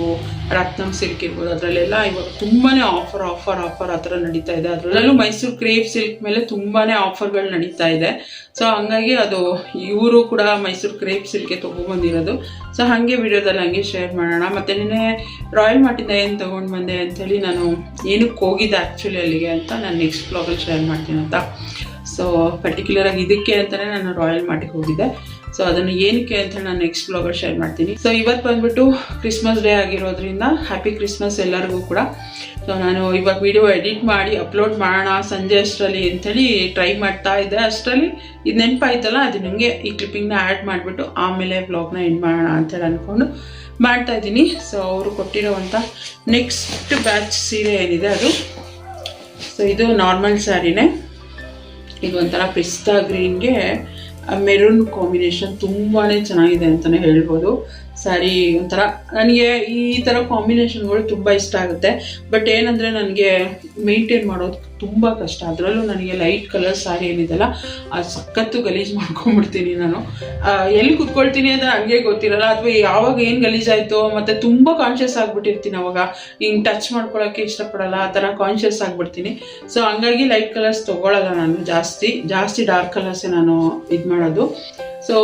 ರತ್ನಂ ಸಿಲ್ಕ್ ಇರ್ಬೋದು, ಅದರಲ್ಲೆಲ್ಲ ಇವಾಗ ತುಂಬಾ ಆಫರ್ ಆಫರ್ ಆಫರ್ ಆ ಥರ ನಡೀತಾ ಇದೆ. ಅದರಲ್ಲೂ ಮೈಸೂರು ಕ್ರೇಪ್ ಸಿಲ್ಕ್ ಮೇಲೆ ತುಂಬಾ ಆಫರ್ಗಳು ನಡೀತಾ ಇದೆ. ಸೊ ಹಂಗಾಗಿ ಅದು ಇವರು ಕೂಡ ಮೈಸೂರು ಕ್ರೇಪ್ ಸಿಲ್ಕ್ಗೆ ತೊಗೊಂಬಂದಿರೋದು ಸೊ ಹಾಗೆ ವಿಡಿಯೋದಲ್ಲಿ ಹಂಗೆ ಶೇರ್ ಮಾಡೋಣ. ಮತ್ತು ನಿನ್ನೆ ರಾಯಲ್ ಮಾರ್ಟಿಂದ ಏನು ತೊಗೊಂಡು ಬಂದೆ ಅಂಥೇಳಿ ನಾನು ಏನಕ್ಕೆ ಹೋಗಿದ್ದೆ ಆ್ಯಕ್ಚುಲಿ ಅಲ್ಲಿಗೆ ಅಂತ ನಾನು ನೆಕ್ಸ್ಟ್ ಬ್ಲಾಗಲ್ಲಿ ಶೇರ್ ಮಾಡ್ತೀನಿ ಅಂತ. ಸೊ ಪರ್ಟಿಕ್ಯುಲರಾಗಿ ಇದಕ್ಕೆ ಅಂತಲೇ ನಾನು ರಾಯಲ್ ಮಾರ್ಟಿಗೆ ಹೋಗಿದ್ದೆ. ಸೊ ಅದನ್ನು ಏನಕ್ಕೆ ಅಂತ ನಾನು ನೆಕ್ಸ್ಟ್ ಬ್ಲಾಗಲ್ಲಿ ಶೇರ್ ಮಾಡ್ತೀನಿ. ಸೊ ಇವತ್ತು ಬಂದ್ಬಿಟ್ಟು ಕ್ರಿಸ್ಮಸ್ ಡೇ ಆಗಿರೋದ್ರಿಂದ ಹ್ಯಾಪಿ ಕ್ರಿಸ್ಮಸ್ ಎಲ್ಲರಿಗೂ ಕೂಡ. ಸೊ ನಾನು ಇವಾಗ ವಿಡಿಯೋ ಎಡಿಟ್ ಮಾಡಿ ಅಪ್ಲೋಡ್ ಮಾಡೋಣ ಸಂಜೆ ಅಷ್ಟರಲ್ಲಿ ಅಂಥೇಳಿ ಟ್ರೈ ಮಾಡ್ತಾ ಇದ್ದೆ. ಅಷ್ಟರಲ್ಲಿ ಇದು ನೆನಪಾಯ್ತಲ್ಲ, ಅದು ನನಗೆ ಈ ಕ್ಲಿಪ್ಪಿಂಗ್ನ ಆ್ಯಡ್ ಮಾಡಿಬಿಟ್ಟು ಆಮೇಲೆ ಬ್ಲಾಗ್ನ ಎಂಡ್ ಮಾಡೋಣ ಅಂತೇಳಿ ಅಂದ್ಕೊಂಡು ಮಾಡ್ತಾ ಇದ್ದೀನಿ. ಸೊ ಅವರು ಕೊಟ್ಟಿರೋವಂಥ ನೆಕ್ಸ್ಟ್ ಬ್ಯಾಚ್ ಸೀರೆ ಏನಿದೆ ಅದು? ಸೊ ಇದು ನಾರ್ಮಲ್ ಸ್ಯಾರಿನೇ ಇದು ಒಂಥರ ಪಿಸ್ತಾ ಗ್ರೀನ್ಗೆ ಮೆರೂನ್ ಕಾಂಬಿನೇಷನ್ ತುಂಬಾ ಚೆನ್ನಾಗಿದೆ ಅಂತಲೇ ಹೇಳ್ಬೋದು. ಸ್ಯಾರಿ ಒಂಥರ. ನನಗೆ ಈ ಥರ ಕಾಂಬಿನೇಷನ್ಗಳು ತುಂಬ ಇಷ್ಟ ಆಗುತ್ತೆ. ಬಟ್ ಏನಂದರೆ ನನಗೆ ಮೇಂಟೈನ್ ಮಾಡೋದು ತುಂಬ ಕಷ್ಟ. ಅದರಲ್ಲೂ ನನಗೆ ಲೈಟ್ ಕಲರ್ ಸ್ಯಾರಿ ಏನಿದೆಲ್ಲ ಆ ಸಖತ್ತು ಗಲೀಜು ಮಾಡ್ಕೊಂಡ್ಬಿಡ್ತೀನಿ ನಾನು. ಎಲ್ಲಿ ಕುತ್ಕೊಳ್ತೀನಿ ಅಂದರೆ ನನಗೆ ಗೊತ್ತಿರಲ್ಲ. ಅಥವಾ ಯಾವಾಗ ಏನು ಗಲೀಜಾಯಿತು, ಮತ್ತು ತುಂಬ ಕಾನ್ಷಿಯಸ್ ಆಗಿಬಿಟ್ಟಿರ್ತೀನಿ ಅವಾಗ. ಹಿಂಗೆ ಟಚ್ ಮಾಡ್ಕೊಳ್ಳೋಕ್ಕೆ ಇಷ್ಟಪಡಲ್ಲ, ಆ ಥರ ಕಾನ್ಷಿಯಸ್ ಆಗಿಬಿಡ್ತೀನಿ. ಸೊ ಹಂಗಾಗಿ ಲೈಟ್ ಕಲರ್ಸ್ ತೊಗೊಳಲ್ಲ ನಾನು ಜಾಸ್ತಿ. ಜಾಸ್ತಿ ಡಾರ್ಕ್ ಕಲರ್ಸೇ ನಾನು ಇದು ಮಾಡೋದು. ಸೊ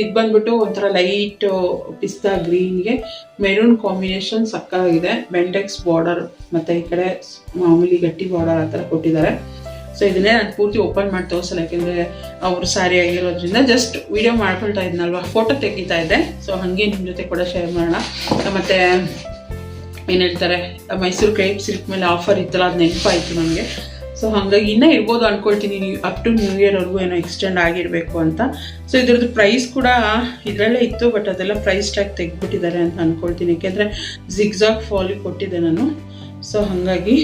ಇದು ಬಂದ್ಬಿಟ್ಟು ಒಂಥರ ಲೈಟ್ ಪಿಸ್ತಾ ಗ್ರೀನ್ಗೆ ಮೆರೂನ್ ಕಾಂಬಿನೇಷನ್ ಸಕ್ಕಾಗಿದೆ ಬೆಂಡೆಕ್ಸ್ ಬಾರ್ಡರ್ ಮತ್ತು ಈ ಕಡೆ ಮಾಮೂಲಿ ಗಟ್ಟಿ ಬಾರ್ಡರ್ ಆ ಥರ ಕೊಟ್ಟಿದ್ದಾರೆ. ಸೊ ಇದನ್ನೇ ನಾನು ಪೂರ್ತಿ ಓಪನ್ ಮಾಡಿ ತೋರಿಸಲ್ಲ, ಯಾಕೆಂದರೆ ಅವರು ಸ್ಯಾರಿ ಆಗಿರೋದ್ರಿಂದ ಜಸ್ಟ್ ವಿಡಿಯೋ ಮಾಡ್ಕೊಳ್ತಾ ಇದ್ನಲ್ವ? ಫೋಟೋ ತೆಗಿತಾ ಇದ್ದೆ. ಸೊ ಹಾಗೆ ನಿಮ್ಮ ಜೊತೆ ಕೂಡ ಶೇರ್ ಮಾಡೋಣ. ಮತ್ತು ಏನು ಹೇಳ್ತಾರೆ, ಮೈಸೂರು ಕ್ರೈಪ್ ಸಿಲ್ಕ್ ಮೇಲೆ ಆಫರ್ ಇತ್ತಲ್ಲ ಅದು ನೆನಪಾಯಿತು ನನಗೆ ಸೊ ಹಾಗಾಗಿ ಇನ್ನೂ ಇರ್ಬೋದು ಅಂದ್ಕೊಳ್ತೀನಿ ಅಪ್ ಟು ನ್ಯೂ ಇಯರ್ವರೆಗೂ ಏನೋ ಎಕ್ಸ್ಟೆಂಡ್ ಆಗಿರಬೇಕು ಅಂತ. ಸೊ ಇದ್ರದ್ದು ಪ್ರೈಸ್ ಕೂಡ ಇದರಲ್ಲೇ ಇತ್ತು ಬಟ್ ಅದೆಲ್ಲ ಪ್ರೈಸ್ ಟ್ಯಾಗ್ ತೆಗೆದ್ಬಿಟ್ಟಿದ್ದಾರೆ ಅಂತ ಅನ್ಕೊಳ್ತೀನಿ. ಯಾಕೆಂದರೆ ಝಿಗ್ಝಾಗ್ ಫಾಲಿ ಕೊಟ್ಟಿದ್ದೆ ನಾನು. ಸೊ ಹಾಗಾಗಿ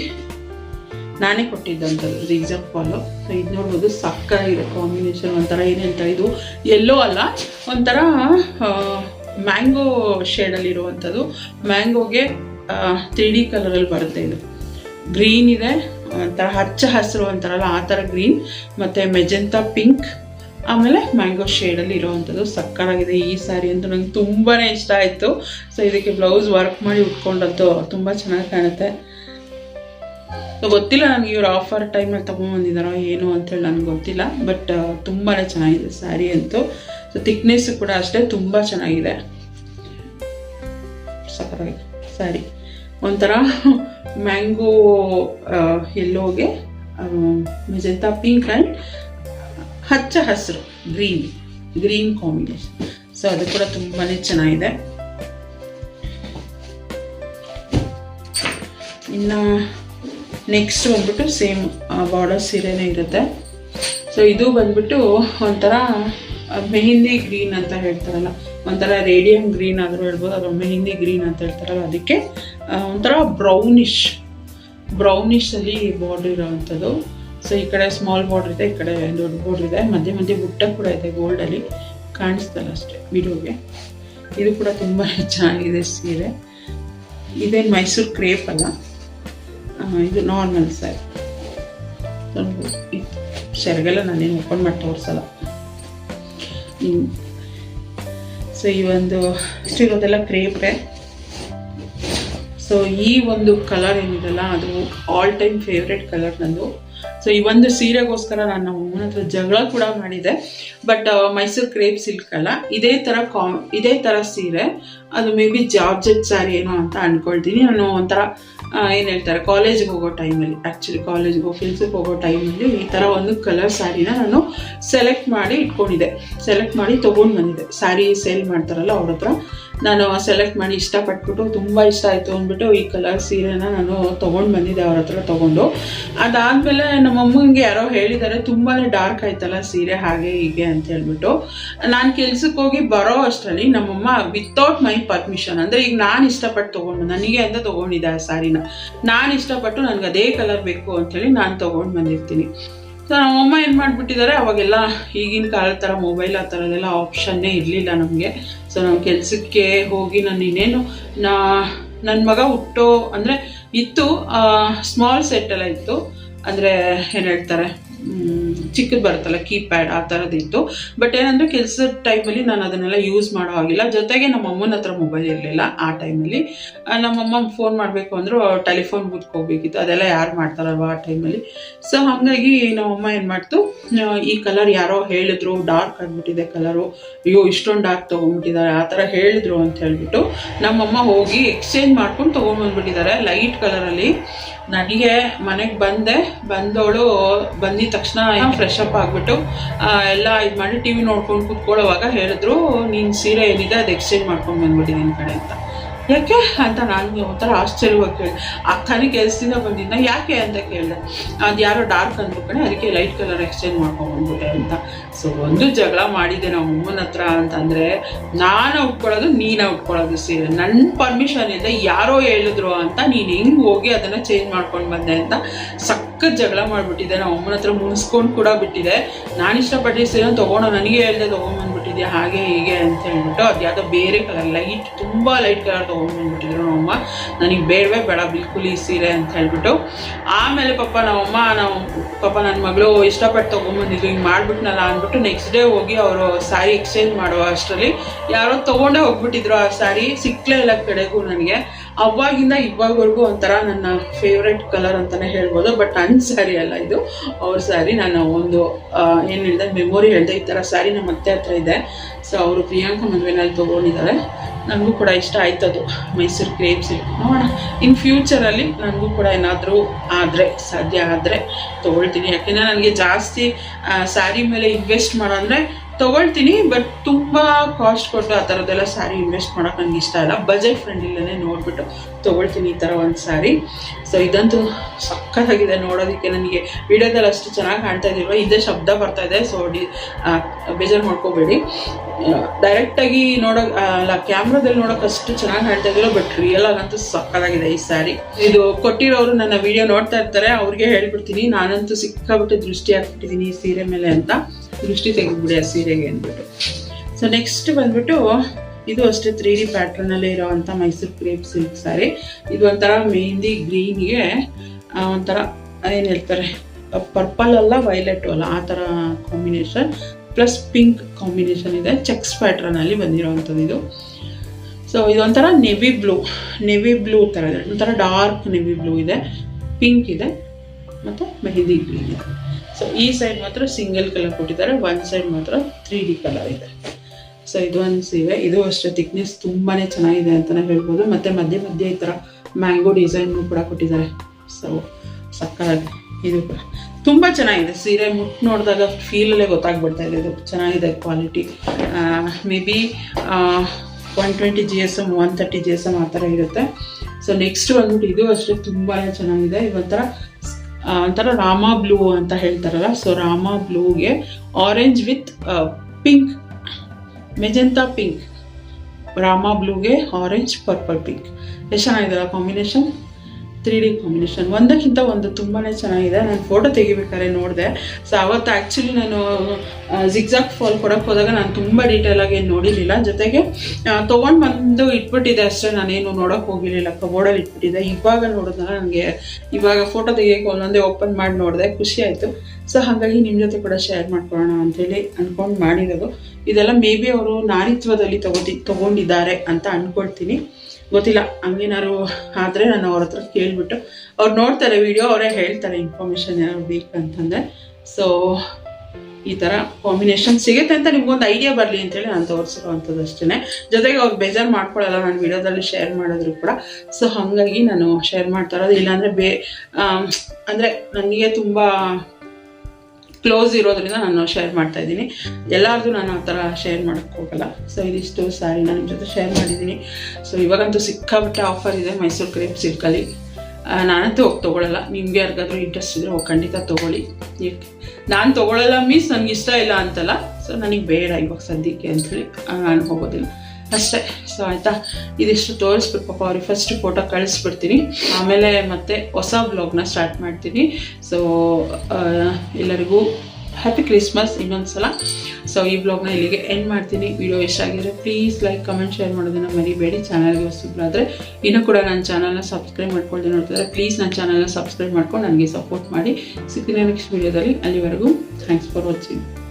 ನಾನೇ ಕೊಟ್ಟಿದ್ದಂಥದ್ದು ರಿಸರ್ವ್ ಫಾಲು ಸೊ ಇದು ನೋಡ್ಬೋದು ಸಕ್ಕಾಗಿದೆ ಕಾಂಬಿನೇಷನ್ ಒಂಥರ ಏನಂತ ಇದು? ಎಲ್ಲೋ ಅಲ್ಲ, ಒಂಥರ ಮ್ಯಾಂಗೋ ಶೇಡಲ್ಲಿರುವಂಥದ್ದು ಮ್ಯಾಂಗೋಗೆ ತ್ರೀ ಡಿ ಕಲರಲ್ಲಿ ಬರುತ್ತೆ ಇದು. ಗ್ರೀನ್ ಇದೆ ಒಂಥರ ಹಚ್ಚ ಹಸಿರು ಅಂತಾರಲ್ಲ ಆ ಥರ ಗ್ರೀನ್, ಮತ್ತು ಮೆಜೆಂತಾ ಪಿಂಕ್, ಆಮೇಲೆ ಮ್ಯಾಂಗೋ ಶೇಡಲ್ಲಿ ಇರೋವಂಥದ್ದು ಸಕ್ಕತ್ತಾಗಿದೆ ಈ ಸ್ಯಾರಿ ಅಂತೂ ನಂಗೆ ತುಂಬಾ ಇಷ್ಟ ಆಯಿತು. ಸೊ ಇದಕ್ಕೆ ಬ್ಲೌಸ್ ವರ್ಕ್ ಮಾಡಿ ಉಟ್ಕೊಂಡದ್ದು ತುಂಬ ಚೆನ್ನಾಗಿ ಕಾಣುತ್ತೆ. ಸೊ ಗೊತ್ತಿಲ್ಲ ನನಗೆ ಇವರು ಆಫರ್ ಟೈಮಲ್ಲಿ ತೊಗೊಂಬಂದಿದ್ದಾರೋ ಏನು ಅಂತೇಳಿ ನನಗೆ ಗೊತ್ತಿಲ್ಲ ಬಟ್ ತುಂಬಾ ಚೆನ್ನಾಗಿದೆ ಸ್ಯಾರಿ ಅಂತೂ. ಸೊ ಥಿಕ್ನೆಸ್ ಕೂಡ ಅಷ್ಟೇ ತುಂಬ ಚೆನ್ನಾಗಿದೆ. ಸಕ್ಕರಾಗಿ ಸ್ಯಾರಿ ಒಂಥರ ಮ್ಯಾಂಗೋ ಎಲ್ಲೋಗೆ ಮೆಜೆಂತಾ ಪಿಂಕ್ ಆ್ಯಂಡ್ ಹಚ್ಚ ಹಸಿರು ಗ್ರೀನ್ ಗ್ರೀನ್ ಕಾಂಬಿನೇಷನ್ ಸೊ ಅದು ಕೂಡ ತುಂಬಾ ಚೆನ್ನಾಗಿದೆ. ಇನ್ನು ನೆಕ್ಸ್ಟ್ ಬಂದ್ಬಿಟ್ಟು ಸೇಮ್ ಬಾರ್ಡರ್ ಸೀರೆನೇ ಇರುತ್ತೆ. ಸೊ ಇದು ಬಂದ್ಬಿಟ್ಟು ಒಂಥರ ಮೆಹಂದಿ ಗ್ರೀನ್ ಅಂತ ಹೇಳ್ತಾರಲ್ಲ. ಒಂಥರ ರೇಡಿಯಂ ಗ್ರೀನ್ ಆದರೂ ಹೇಳ್ಬೋದು ಅದು ಹಿಂದಿ ಗ್ರೀನ್ ಅಂತ ಹೇಳ್ತಾರಲ್ಲ ಅದಕ್ಕೆ ಒಂಥರ ಬ್ರೌನಿಶ್ ಬ್ರೌನಿಶಲ್ಲಿ ಬಾರ್ಡರ್ ಇರೋವಂಥದ್ದು. ಸೊ ಈ ಕಡೆ ಸ್ಮಾಲ್ ಬಾರ್ಡರ್ ಇದೆ, ಈ ಕಡೆ ದೊಡ್ಡ ಬಾರ್ಡರ್ ಇದೆ. ಮಧ್ಯೆ ಮಧ್ಯೆ ಬುಟ್ಟ ಕೂಡ ಇದೆ ಗೋಲ್ಡಲ್ಲಿ ಕಾಣಿಸ್ತಲ್ಲ ಅಷ್ಟೇ ವಿಡಿಯೋಗೆ. ಇದು ಕೂಡ ತುಂಬ ಚೆನ್ನಾಗಿದೆ ಸೀರೆ. ಇದೇನು ಮೈಸೂರು ಕ್ರೇಪ್ ಅಲ್ಲ? ಇದು ನಾರ್ಮಲ್ ಸ್ಯಾರಿ ಸೆರಗೆಲ್ಲ ನಾನೇನು ಓಪನ್ ಮಾಡಿ ತೋರಿಸಲ್ಲ. ಸೊ ಈ ಒಂದು ಇಷ್ಟಿರೋದೆಲ್ಲ ಕ್ರೇಪೆ ಸೊ ಈ ಒಂದು ಕಲರ್ ಏನಿದೆಲ್ಲ, ಅದು ಆಲ್ ಟೈಮ್ ಫೇವ್ರೆಟ್ ಕಲರ್ ನಂದು. ಸೊ ಈ ಒಂದು ಸೀರೆಗೋಸ್ಕರ ನಾನು ನಮ್ಮ ಹತ್ರ ಜಗಳ ಕೂಡ ಮಾಡಿದೆ. ಬಟ್ ಮೈಸೂರು ಕ್ರೇಪ್ ಸಿಲ್ಕ್ ಅಲ್ಲ. ಇದೇ ಥರ ಕಾ ಇದೇ ಥರ ಸೀರೆ. ಅದು ಮೇ ಬಿ ಜಾರ್ಜೆಟ್ ಸ್ಯಾರಿ ಏನೋ ಅಂತ ಅಂದ್ಕೊಳ್ತೀನಿ ನಾನು ಒಂಥರ ಏನು ಹೇಳ್ತಾರೆ ಕಾಲೇಜ್ಗೆ ಹೋಗೋ ಟೈಮಲ್ಲಿ ಆ್ಯಕ್ಚುಲಿ ಕಾಲೇಜ್ಗೆ ಆಫೀಸಿಗೆ ಹೋಗೋ ಟೈಮಲ್ಲಿ ಈ ಥರ ಒಂದು ಕಲರ್ ಸ್ಯಾರಿನ ನಾನು ಸೆಲೆಕ್ಟ್ ಮಾಡಿ ಇಟ್ಕೊಂಡಿದ್ದೆ. ಸೆಲೆಕ್ಟ್ ಮಾಡಿ ತೊಗೊಂಡು ಬಂದಿದ್ದೆ. ಸ್ಯಾರಿ ಸೇಲ್ ಮಾಡ್ತಾರಲ್ಲ ಅವ್ರ ಹತ್ರ. ನಾನು ಸೆಲೆಕ್ಟ್ ಮಾಡಿ ಇಷ್ಟಪಟ್ಬಿಟ್ಟು ತುಂಬ ಇಷ್ಟ ಆಯಿತು ಅಂದ್ಬಿಟ್ಟು ಈ ಕಲರ್ ಸೀರೆನ ನಾನು ತೊಗೊಂಡು ಬಂದಿದ್ದೆ ಅವ್ರ ಹತ್ರ ತೊಗೊಂಡು. ಅದಾದಮೇಲೆ ನಮ್ಮ ಅಮ್ಮನಿಗೆ ಯಾರೋ ಹೇಳಿದ್ದಾರೆ ತುಂಬಾ ಡಾರ್ಕ್ ಆಯ್ತಲ್ಲ ಸೀರೆ ಹಾಗೆ ಹೀಗೆ ಅಂತ ಹೇಳ್ಬಿಟ್ಟು. ನಾನು ಕೆಲ್ಸಕ್ಕೆ ಹೋಗಿ ಬರೋ ಅಷ್ಟರಲ್ಲಿ ನಮ್ಮಮ್ಮ ವಿತೌಟ್ ಮೈ ಪರ್ಮಿಷನ್ ಅಂದರೆ ಈಗ ನಾನು ಇಷ್ಟಪಟ್ಟು ತೊಗೊಂಡು ನನಗೆ ಅಂತ ತೊಗೊಂಡಿದ್ದೆ ಆ ಸಾರಿನ, ನಾನು ಇಷ್ಟಪಟ್ಟು ನನಗೆ ಅದೇ ಕಲರ್ ಬೇಕು ಅಂಥೇಳಿ ನಾನು ತೊಗೊಂಡು ಬಂದಿರ್ತೀನಿ. ಸೊ ನಮ್ಮಮ್ಮ ಏನು ಮಾಡಿಬಿಟ್ಟಿದ್ದಾರೆ? ಅವಾಗೆಲ್ಲ ಈಗಿನ ಕಾಲದ ಥರ ಮೊಬೈಲ್ ಆ ಥರದ್ದೆಲ್ಲ ಆಪ್ಷನ್ನೇ ಇರಲಿಲ್ಲ ನಮಗೆ. ಸೊ ನಾವು ಕೆಲಸಕ್ಕೆ ಹೋಗಿ ನಾನು ಇನ್ನೇನು ನಾ ನನ್ನ ಮಗ ಹುಟ್ಟೋ, ಅಂದರೆ ಇತ್ತು ಸ್ಮಾಲ್ ಸೆಟ್ ಎಲ್ಲ ಇತ್ತು. ಅಂದರೆ ಏನು ಹೇಳ್ತಾರೆ? ಚಿಕ್ಕದು ಬರುತ್ತಲ್ಲ ಕೀಪ್ಯಾಡ್ ಆ ಥರದ್ದಿತ್ತು ಬಟ್ ಏನಂದರೆ ಕೆಲಸದ ಟೈಮಲ್ಲಿ ನಾನು ಅದನ್ನೆಲ್ಲ ಯೂಸ್ ಮಾಡೋ ಹಾಗಿಲ್ಲ. ಜೊತೆಗೆ ನಮ್ಮ ಅಮ್ಮನ ಹತ್ರ ಮೊಬೈಲ್ ಇರಲಿಲ್ಲ ಆ ಟೈಮಲ್ಲಿ ನಮ್ಮಮ್ಮ ಫೋನ್ ಮಾಡಬೇಕು ಅಂದರೂ ಟೆಲಿಫೋನ್ ಬೂತ್ಗೆ ಅದೆಲ್ಲ ಯಾರು ಮಾಡ್ತಾರಲ್ವ ಆ ಟೈಮಲ್ಲಿ ಸೊ ಹಾಗಾಗಿ ನಮ್ಮಮ್ಮ ಏನು ಮಾಡ್ತು ಈ ಕಲರ್ ಯಾರೋ ಹೇಳಿದ್ರು ಡಾರ್ಕ್ ಆಗಿಬಿಟ್ಟಿದೆ ಕಲರು ಅಯ್ಯೋ, ಇಷ್ಟೊಂದು ಡಾರ್ಕ್ ತೊಗೊಂಡ್ಬಿಟ್ಟಿದ್ದಾರೆ, ಆ ಥರ ಹೇಳಿದ್ರು ಅಂತ ಹೇಳ್ಬಿಟ್ಟು ನಮ್ಮಮ್ಮ ಹೋಗಿ ಎಕ್ಸ್ಚೇಂಜ್ ಮಾಡ್ಕೊಂಡು ತೊಗೊಂಡ್ಬಂದ್ಬಿಟ್ಟಿದ್ದಾರೆ ಲೈಟ್ ಕಲರಲ್ಲಿ ನನಗೆ ಮನೆಗೆ ಬಂದೆ ಬಂದವಳು ಬಂದಿದ ತಕ್ಷಣ ಫ್ರೆಶ್ ಅಪ್ ಆಗಿಬಿಟ್ಟು ಎಲ್ಲ ಇದು ಮಾಡಿ ಟಿ ವಿ ನೋಡ್ಕೊಂಡು ಕೂತ್ಕೊಳ್ಳೋವಾಗ ಹೇಳಿದ್ರು, ನೀನು ಸೀರೆ ಏನಿದೆ ಅದು ಎಕ್ಸ್ಚೇಂಜ್ ಮಾಡ್ಕೊಂಡು ಬಂದ್ಬಿಟ್ಟಿದ್ದೀನಿ ಕಡೆ ಅಂತ. ಯಾಕೆ ಅಂತ ನಾನು ಒಂಥರ ಆಶ್ಚರ್ಯವಾಗಿ ಕೇಳಿದೆ. ಅಕ್ಕನೇ ಕೆಲಸದಿಂದ ಬಂದಿದ್ದ ಯಾಕೆ ಅಂತ ಕೇಳಿದೆ. ಅದು ಯಾರೋ ಡಾರ್ಕ್ ಅಂದ್ಬಿಟ್ಟು ಅದಕ್ಕೆ ಲೈಟ್ ಕಲರ್ ಎಕ್ಸ್ಚೇಂಜ್ ಮಾಡ್ಕೊಂಡ್ಬಂದ್ಬಿಟ್ಟೆ ಅಂತ. ಸೊ ಒಂದು ಜಗಳ ಮಾಡಿದೆ ನಮ್ಮ ಅಮ್ಮನ ಹತ್ರ ಅಂತಂದರೆ, ನಾನು ಉಟ್ಕೊಳ್ಳೋದು ನೀನು ಉಟ್ಕೊಳ್ಳೋದು ಸೀರೆ. ನನ್ನ ಪರ್ಮಿಷನ್ ಇಲ್ಲ ಯಾರೋ ಹೇಳಿದ್ರು ಅಂತ, ನೀನು ಹೆಂಗೆ ಹೋಗಿ ಅದನ್ನು ಚೇಂಜ್ ಮಾಡ್ಕೊಂಡು ಬಂದೆ ಅಂತ ಸಖತ್ ಜಗಳ ಮಾಡಿಬಿಟ್ಟಿದ್ದೆ. ನಮ್ಮ ಅಮ್ಮನ ಹತ್ರ ಮುನಿಸ್ಕೊಂಡು ಕೂಡ ಬಿಟ್ಟಿದೆ. ನಾನು ಇಷ್ಟಪಟ್ಟಿದ್ದ ಸೀರೆ ತೊಗೊಂಡು ನನಗೆ ಹೇಳ್ದೆ ತೊಗೊಂಬಂದ್ಬಿಟ್ಟಿದ್ಯಾ ಹಾಗೆ ಹೀಗೆ ಅಂತ ಹೇಳ್ಬಿಟ್ಟು ಅದು ಯಾವುದೋ ಬೇರೆ ಕಲರ್ ಲೈಟ್ ತುಂಬ ಲೈಟ್ ಕಲರ್ ತೊಗೊಂಡ್ಬಂದ್ಬಿಟ್ಟಿದ್ರು ನಮ್ಮಮ್ಮ. ನನಗೆ ಬೇಡವೇ ಬೇಡ, ಬಿಲ್ಕುಲ್ ಈ ಸೀರೆ ಅಂತ ಹೇಳ್ಬಿಟ್ಟು. ಆಮೇಲೆ ಪಾಪ ನಮ್ಮಮ್ಮ, ನಾವು ಪಾಪ ನನ್ನ ಮಗಳು ಇಷ್ಟಪಟ್ಟು ತೊಗೊಂಡ್ಬಂದಿದ್ದು ಹಿಂಗೆ ಮಾಡಿಬಿಟ್ನಲ್ಲ ಅಂದ್ಬಿಟ್ಟು ನೆಕ್ಸ್ಟ್ ಡೇ ಹೋಗಿ ಅವರು ಸ್ಯಾರಿ ಎಕ್ಸ್ಚೇಂಜ್ ಮಾಡುವ ಅಷ್ಟರಲ್ಲಿ ಯಾರೋ ತೊಗೊಂಡೇ ಹೋಗ್ಬಿಟ್ಟಿದ್ರು ಆ ಸ್ಯಾರಿ ಸಿಕ್ಕಲೇ ಇಲ್ಲ ಕಡೆಗೂ ನನಗೆ. ಅವಾಗಿಂದ ಇವಾಗವರೆಗೂ ಒಂಥರ ನನ್ನ ಫೇವ್ರೆಟ್ ಕಲರ್ ಅಂತಲೇ ಹೇಳ್ಬೋದು ಬಟ್ ನನ್ನ ಸ್ಯಾರಿ ಅಲ್ಲ ಇದು. ಅವ್ರ ಸ್ಯಾರಿ ನಾನು ಒಂದು ಏನು ಹೇಳಿದೆ ಮೆಮೊರಿ ಹೇಳಿದೆ, ಈ ಥರ ಸ್ಯಾರಿ ನಮ್ಮ ಅತ್ತೆ ಹತ್ರ ಇದೆ. ಸೊ ಅವರು ಪ್ರಿಯಾಂಕ ಮದುವೆನಲ್ಲಿ ತೊಗೊಂಡಿದ್ದಾರೆ. ನನಗೂ ಕೂಡ ಇಷ್ಟ ಆಯ್ತದು ಮೈಸೂರು ಕ್ರೇಪ್ ಸಿಲ್ಕ್ ನೋಡೋಣ. ಇನ್ ಫ್ಯೂಚರಲ್ಲಿ ನನಗೂ ಕೂಡ ಏನಾದರೂ ಆದರೆ, ಸಾಧ್ಯ ಆದರೆ ತೊಗೊಳ್ತೀನಿ. ಯಾಕೆಂದರೆ ನನಗೆ ಜಾಸ್ತಿ ಸ್ಯಾರಿ ಮೇಲೆ ಇನ್ವೆಸ್ಟ್ ಮಾಡೋಂದರೆ ತೊಗೊಳ್ತೀನಿ ಬಟ್ ತುಂಬ ಕಾಸ್ಟ್ ಕೊಟ್ಟು ಆ ಥರದ್ದೆಲ್ಲ ಸ್ಯಾರಿ ಇನ್ವೆಸ್ಟ್ ಮಾಡೋಕೆ ನನಗೆ ಇಷ್ಟ ಇಲ್ಲ. ಬಜೆಟ್ ಫ್ರೆಂಡ್ಲಿಲ್ಲೇ ನೋಡಿಬಿಟ್ಟು ತೊಗೊಳ್ತೀನಿ ಈ ಥರ ಒಂದು ಸ್ಯಾರಿ ಸೊ ಇದಂತೂ ಸಕ್ಕತ್ತಾಗಿದೆ ನೋಡೋದಕ್ಕೆ ನನಗೆ ವಿಡಿಯೋದಲ್ಲಿ ಅಷ್ಟು ಚೆನ್ನಾಗಿ ಕಾಣ್ತಾ ಇದೆಯಲ್ವ ಇದೇ ಶಬ್ದ ಬರ್ತಾ ಇದೆ ಸೊ ಡಿ ಬೇಜಾರು ಮಾಡ್ಕೋಬೇಡಿ. ಡೈರೆಕ್ಟಾಗಿ ನೋಡೋ ಅಲ್ಲ ಕ್ಯಾಮ್ರಾದಲ್ಲಿ ನೋಡೋಕೆ ಅಷ್ಟು ಚೆನ್ನಾಗಿ ಕಾಣ್ತಾ ಇದೆಯಲ್ಲ ಬಟ್ ರಿಯಲ್ ಆಗಂತೂ ಸಕ್ಕತ್ತಾಗಿದೆ ಈ ಸ್ಯಾರಿ ಇದು ಕೊಟ್ಟಿರೋರು ನನ್ನ ವಿಡಿಯೋ ನೋಡ್ತಾ ಇರ್ತಾರೆ, ಅವ್ರಿಗೆ ಹೇಳ್ಬಿಡ್ತೀನಿ. ನಾನಂತೂ ಸಿಕ್ಕಾಬಿಟ್ಟು ದೃಷ್ಟಿ ಹಾಕ್ಬಿಟ್ಟಿದ್ದೀನಿ ಈ ಸೀರೆ ಮೇಲೆ ಅಂತ. ದೃಷ್ಟಿ ತೆಗೆದ್ಬಿಡಿ ಆ ಸೀರೆಗೆ ಅಂದ್ಬಿಟ್ಟು. ಸೊ ನೆಕ್ಸ್ಟ್ ಬಂದ್ಬಿಟ್ಟು, ಇದು ಅಷ್ಟೇ ತ್ರೀ ಡಿ ಪ್ಯಾಟ್ರನಲ್ಲೇ ಇರೋವಂಥ ಮೈಸೂರು ಕ್ರೇಪ್ ಸಿಲ್ಕ್ ಸ್ಯಾರಿ ಇದು ಒಂಥರ ಮೆಹಂದಿ ಗ್ರೀನ್ಗೆ ಒಂಥರ ಏನು ಹೇಳ್ತಾರೆ ಪರ್ಪಲ್ ಅಲ್ಲ ವೈಲೆಟ್ ಅಲ್ಲ, ಆ ಥರ ಕಾಂಬಿನೇಷನ್ ಪ್ಲಸ್ ಪಿಂಕ್ ಕಾಂಬಿನೇಷನ್ ಇದೆ. ಚೆಕ್ಸ್ ಪ್ಯಾಟ್ರನಲ್ಲಿ ಬಂದಿರೋವಂಥದ್ದು ಇದು. ಸೊ ಇದೊಂಥರ ನೆವಿ ಬ್ಲೂ ನೆವಿ ಬ್ಲೂ ಥರ ಇದೆ. ಒಂಥರ ಡಾರ್ಕ್ ನೆವಿ ಬ್ಲೂ ಇದೆ. ಪಿಂಕ್ ಇದೆ. ಮತ್ತು ಮೆಹಂದಿ ಗ್ರೀನ್ ಇದೆ. ಸೊ ಈ ಸೈಡ್ ಮಾತ್ರ ಸಿಂಗಲ್ ಕಲರ್ ಕೊಟ್ಟಿದ್ದಾರೆ ಒನ್ ಸೈಡ್ ಮಾತ್ರ ತ್ರೀ ಡಿ ಕಲರ್ ಇದೆ. ಸೊ ಇದು ಒಂದು ಸೀರೆ. ಇದು ಅಷ್ಟೇ ಥಿಕ್ನೆಸ್ ತುಂಬಾ ಚೆನ್ನಾಗಿದೆ ಅಂತಲೇ ಹೇಳ್ಬೋದು. ಮತ್ತು ಮಧ್ಯೆ ಮಧ್ಯೆ ಈ ಥರ ಮ್ಯಾಂಗೋ ಡಿಸೈನು ಕೂಡ ಕೊಟ್ಟಿದ್ದಾರೆ. ಸೊ ಸಕ್ಕತ್ತಾಗಿ ಇದು ಕೂಡ. ತುಂಬ ಚೆನ್ನಾಗಿದೆ. ಸೀರೆ ಮುಟ್ಟು ನೋಡಿದಾಗ ಫೀಲಲ್ಲೇ ಗೊತ್ತಾಗ್ಬಿಡ್ತಾ ಇದೆ. ಇದು ಚೆನ್ನಾಗಿದೆ quality may be one twenty G S M one thirty G S M ಆ ಥರ ಇರುತ್ತೆ. ಸೊ ನೆಕ್ಸ್ಟ್ ಬಂದ್ಬಿಟ್ಟು ಇದು ಅಷ್ಟೇ ತುಂಬಾ ಚೆನ್ನಾಗಿದೆ. ಆ, ಒಂಥರ ರಾಮ ಬ್ಲೂ ಅಂತ ಹೇಳ್ತಾರಲ್ಲ so Rama ಬ್ಲೂಗೆ orange with pink magenta pink Rama ಬ್ಲೂಗೆ orange purple pink ಎಷ್ಟು ಚೆನ್ನಾಗಿದೆ ಕಾಂಬಿನೇಷನ್ ತ್ರೀ ಡಿ ಕಾಂಬಿನೇಷನ್ ಒಂದಕ್ಕಿಂತ ಒಂದು ತುಂಬಾ ಚೆನ್ನಾಗಿದೆ. ನಾನು ಫೋಟೋ ತೆಗಿಬೇಕಾದ್ರೆ ನೋಡಿದೆ. ಸೊ ಅವತ್ತು ಆ್ಯಕ್ಚುಲಿ ನಾನು ಜಿಗ್ಜಾಗ್ ಫಾಲ್ ಕೊಡೋಕ್ಕೆ ಹೋದಾಗ ನಾನು ತುಂಬ ಡೀಟೇಲಾಗಿ ಏನು ನೋಡಿರಲಿಲ್ಲ. ಜೊತೆಗೆ ತೊಗೊಂಡು ಬಂದು ಇಟ್ಬಿಟ್ಟಿದೆ ಅಷ್ಟೇ. ನಾನೇನು ನೋಡೋಕೆ ಹೋಗಿರಲಿಲ್ಲ. ಕಬೋರ್ಡಲ್ಲಿ ಇಟ್ಬಿಟ್ಟಿದೆ ಇವಾಗ ನೋಡಿದಾಗ ನನಗೆ ಇವಾಗ ಫೋಟೋ ತೆಗಿಯೋಕೆ ಒಂದೊಂದೇ ಓಪನ್ ಮಾಡಿ ನೋಡಿದೆ. ಖುಷಿ ಆಯಿತು. ಸೊ ಹಾಗಾಗಿ ನಿಮ್ಮ ಜೊತೆ ಕೂಡ ಶೇರ್ ಮಾಡ್ಕೊಳ್ಳೋಣ ಅಂಥೇಳಿ ಅಂದ್ಕೊಂಡು ಮಾಡಿರೋದು. ಇದೆಲ್ಲ ಮೇ ಬಿ ಅವರು ನಾರಿತ್ವದಲ್ಲಿ ತಗೋತಿ, ತೊಗೊಂಡಿದ್ದಾರೆ ಅಂತ ಅಂದ್ಕೊಳ್ತೀನಿ ಗೊತ್ತಿಲ್ಲ, ಹಂಗೇನಾದ್ರು ಆದರೆ ನಾನು ಅವ್ರ ಹತ್ರ ಕೇಳಿಬಿಟ್ಟು ಅವ್ರು ನೋಡ್ತಾರೆ ವಿಡಿಯೋ ಅವರೇ ಹೇಳ್ತಾರೆ ಇನ್ಫಾರ್ಮೇಷನ್ ಏನಾದ್ರು ಬೇಕಂತಂದರೆ. ಸೊ ಈ ಥರ ಕಾಂಬಿನೇಷನ್ ಸಿಗುತ್ತೆ ಅಂತ ನಿಮ್ಗೊಂದು ಐಡಿಯಾ ಬರಲಿ ಅಂತೇಳಿ ನಾನು ತೋರಿಸಿರುವಂಥದ್ದು ಅಷ್ಟೇ ಜೊತೆಗೆ ಅವ್ರು ಬೇಜಾರು ಮಾಡ್ಕೊಳ್ಳಲ್ಲ ನಾನು ವಿಡಿಯೋದಲ್ಲಿ ಶೇರ್ ಮಾಡಿದ್ರು ಕೂಡ. ಸೊ ಹಾಗಾಗಿ ನಾನು ಶೇರ್ ಮಾಡ್ತಾ ಇರೋದು. ಇಲ್ಲಾಂದರೆ ಬೇ ಅಂದರೆ ನನಗೆ ತುಂಬ ಕ್ಲೋಸ್ ಇರೋದ್ರಿಂದ ನಾನು ಶೇರ್ ಮಾಡ್ತಾ ಇದ್ದೀನಿ. ಎಲ್ಲರದು ನಾನು ಆ ಥರ ಶೇರ್ ಮಾಡೋಕ್ಕೆ ಹೋಗಲ್ಲ. ಸೊ ಇದಿಷ್ಟು ನಾನು ನಿಮ್ಮ ಜೊತೆ ಶೇರ್ ಮಾಡಿದ್ದೀನಿ. ಸೊ ಇವಾಗಂತೂ ಸಿಕ್ಕಾಬಿಟ್ಟೆ ಆಫರ್ ಇದೆ ಮೈಸೂರು ಕ್ರೇಪ್ ಸಿಲ್ಕಲ್ಲಿ ನಾನಂತೂ ಹೋಗಿ ತೊಗೊಳಲ್ಲ. ನಿಮಗೆ ಯಾರಿಗಾದ್ರೂ ಇಂಟ್ರೆಸ್ಟ್ ಇದ್ರೆ ಹೋಗಿ ಖಂಡಿತ ತೊಗೊಳ್ಳಿ. ನಾನು ತೊಗೊಳಲ್ಲ ಮೀನ್ಸ್ ನನಗೆ ಇಷ್ಟ ಇಲ್ಲ ಅಂತಲ್ಲ. ಸೊ ನನಗೆ ಬೇಡ ಇವಾಗ ಸದ್ಯಕ್ಕೆ ಅಂಥೇಳಿ ಆ, ನಾನು ಹೋಗೋದಿಲ್ಲ ಅಷ್ಟೇ. ಸೊ ಆಯಿತಾ? ಇದಿಷ್ಟು ತೋರಿಸ್ಬಿಟ್ಟು ಪಾಪ ಅವ್ರಿಗೆ ಫಸ್ಟ್ ಫೋಟೋ ಕಳಿಸ್ಬಿಡ್ತೀನಿ. ಆಮೇಲೆ ಮತ್ತೆ ಹೊಸ ಬ್ಲಾಗ್ನ ಸ್ಟಾರ್ಟ್ ಮಾಡ್ತೀನಿ. ಸೊ ಎಲ್ಲರಿಗೂ ಹ್ಯಾಪಿ ಕ್ರಿಸ್ಮಸ್ ಇನ್ನೊಂದು ಸಲ ಸೊ ಈ ಬ್ಲಾಗ್ನ ಇಲ್ಲಿಗೆ ಎಂಡ್ ಮಾಡ್ತೀನಿ. ವಿಡಿಯೋ ಇಷ್ಟ ಆಗಿದ್ರೆ ಪ್ಲೀಸ್ ಲೈಕ್ ಕಮೆಂಟ್ ಶೇರ್ ಮಾಡೋದನ್ನು ಮರಿಬೇಡಿ. ಚಾನಲ್ಗೆ ಹೊಸಬ್ರಾದರೆ ಇನ್ನೂ ಕೂಡ ನನ್ನ ಚಾನಲ್ನ ಸಬ್ಸ್ಕ್ರೈಬ್ ಮಾಡ್ಕೊಳ್ಳಿ ನೋಡ್ತಾರೆ ಪ್ಲೀಸ್ ನನ್ನ ಚಾನಲ್ನ ಸಬ್ಸ್ಕ್ರೈಬ್ ಮಾಡ್ಕೊಂಡು ನನಗೆ ಸಪೋರ್ಟ್ ಮಾಡಿ. ಸಿಗ್ತೀನಿ ನೆಕ್ಸ್ಟ್ ವಿಡಿಯೋದಲ್ಲಿ ಅಲ್ಲಿವರೆಗೂ ಥ್ಯಾಂಕ್ಸ್ ಫಾರ್ ವಾಚಿಂಗ್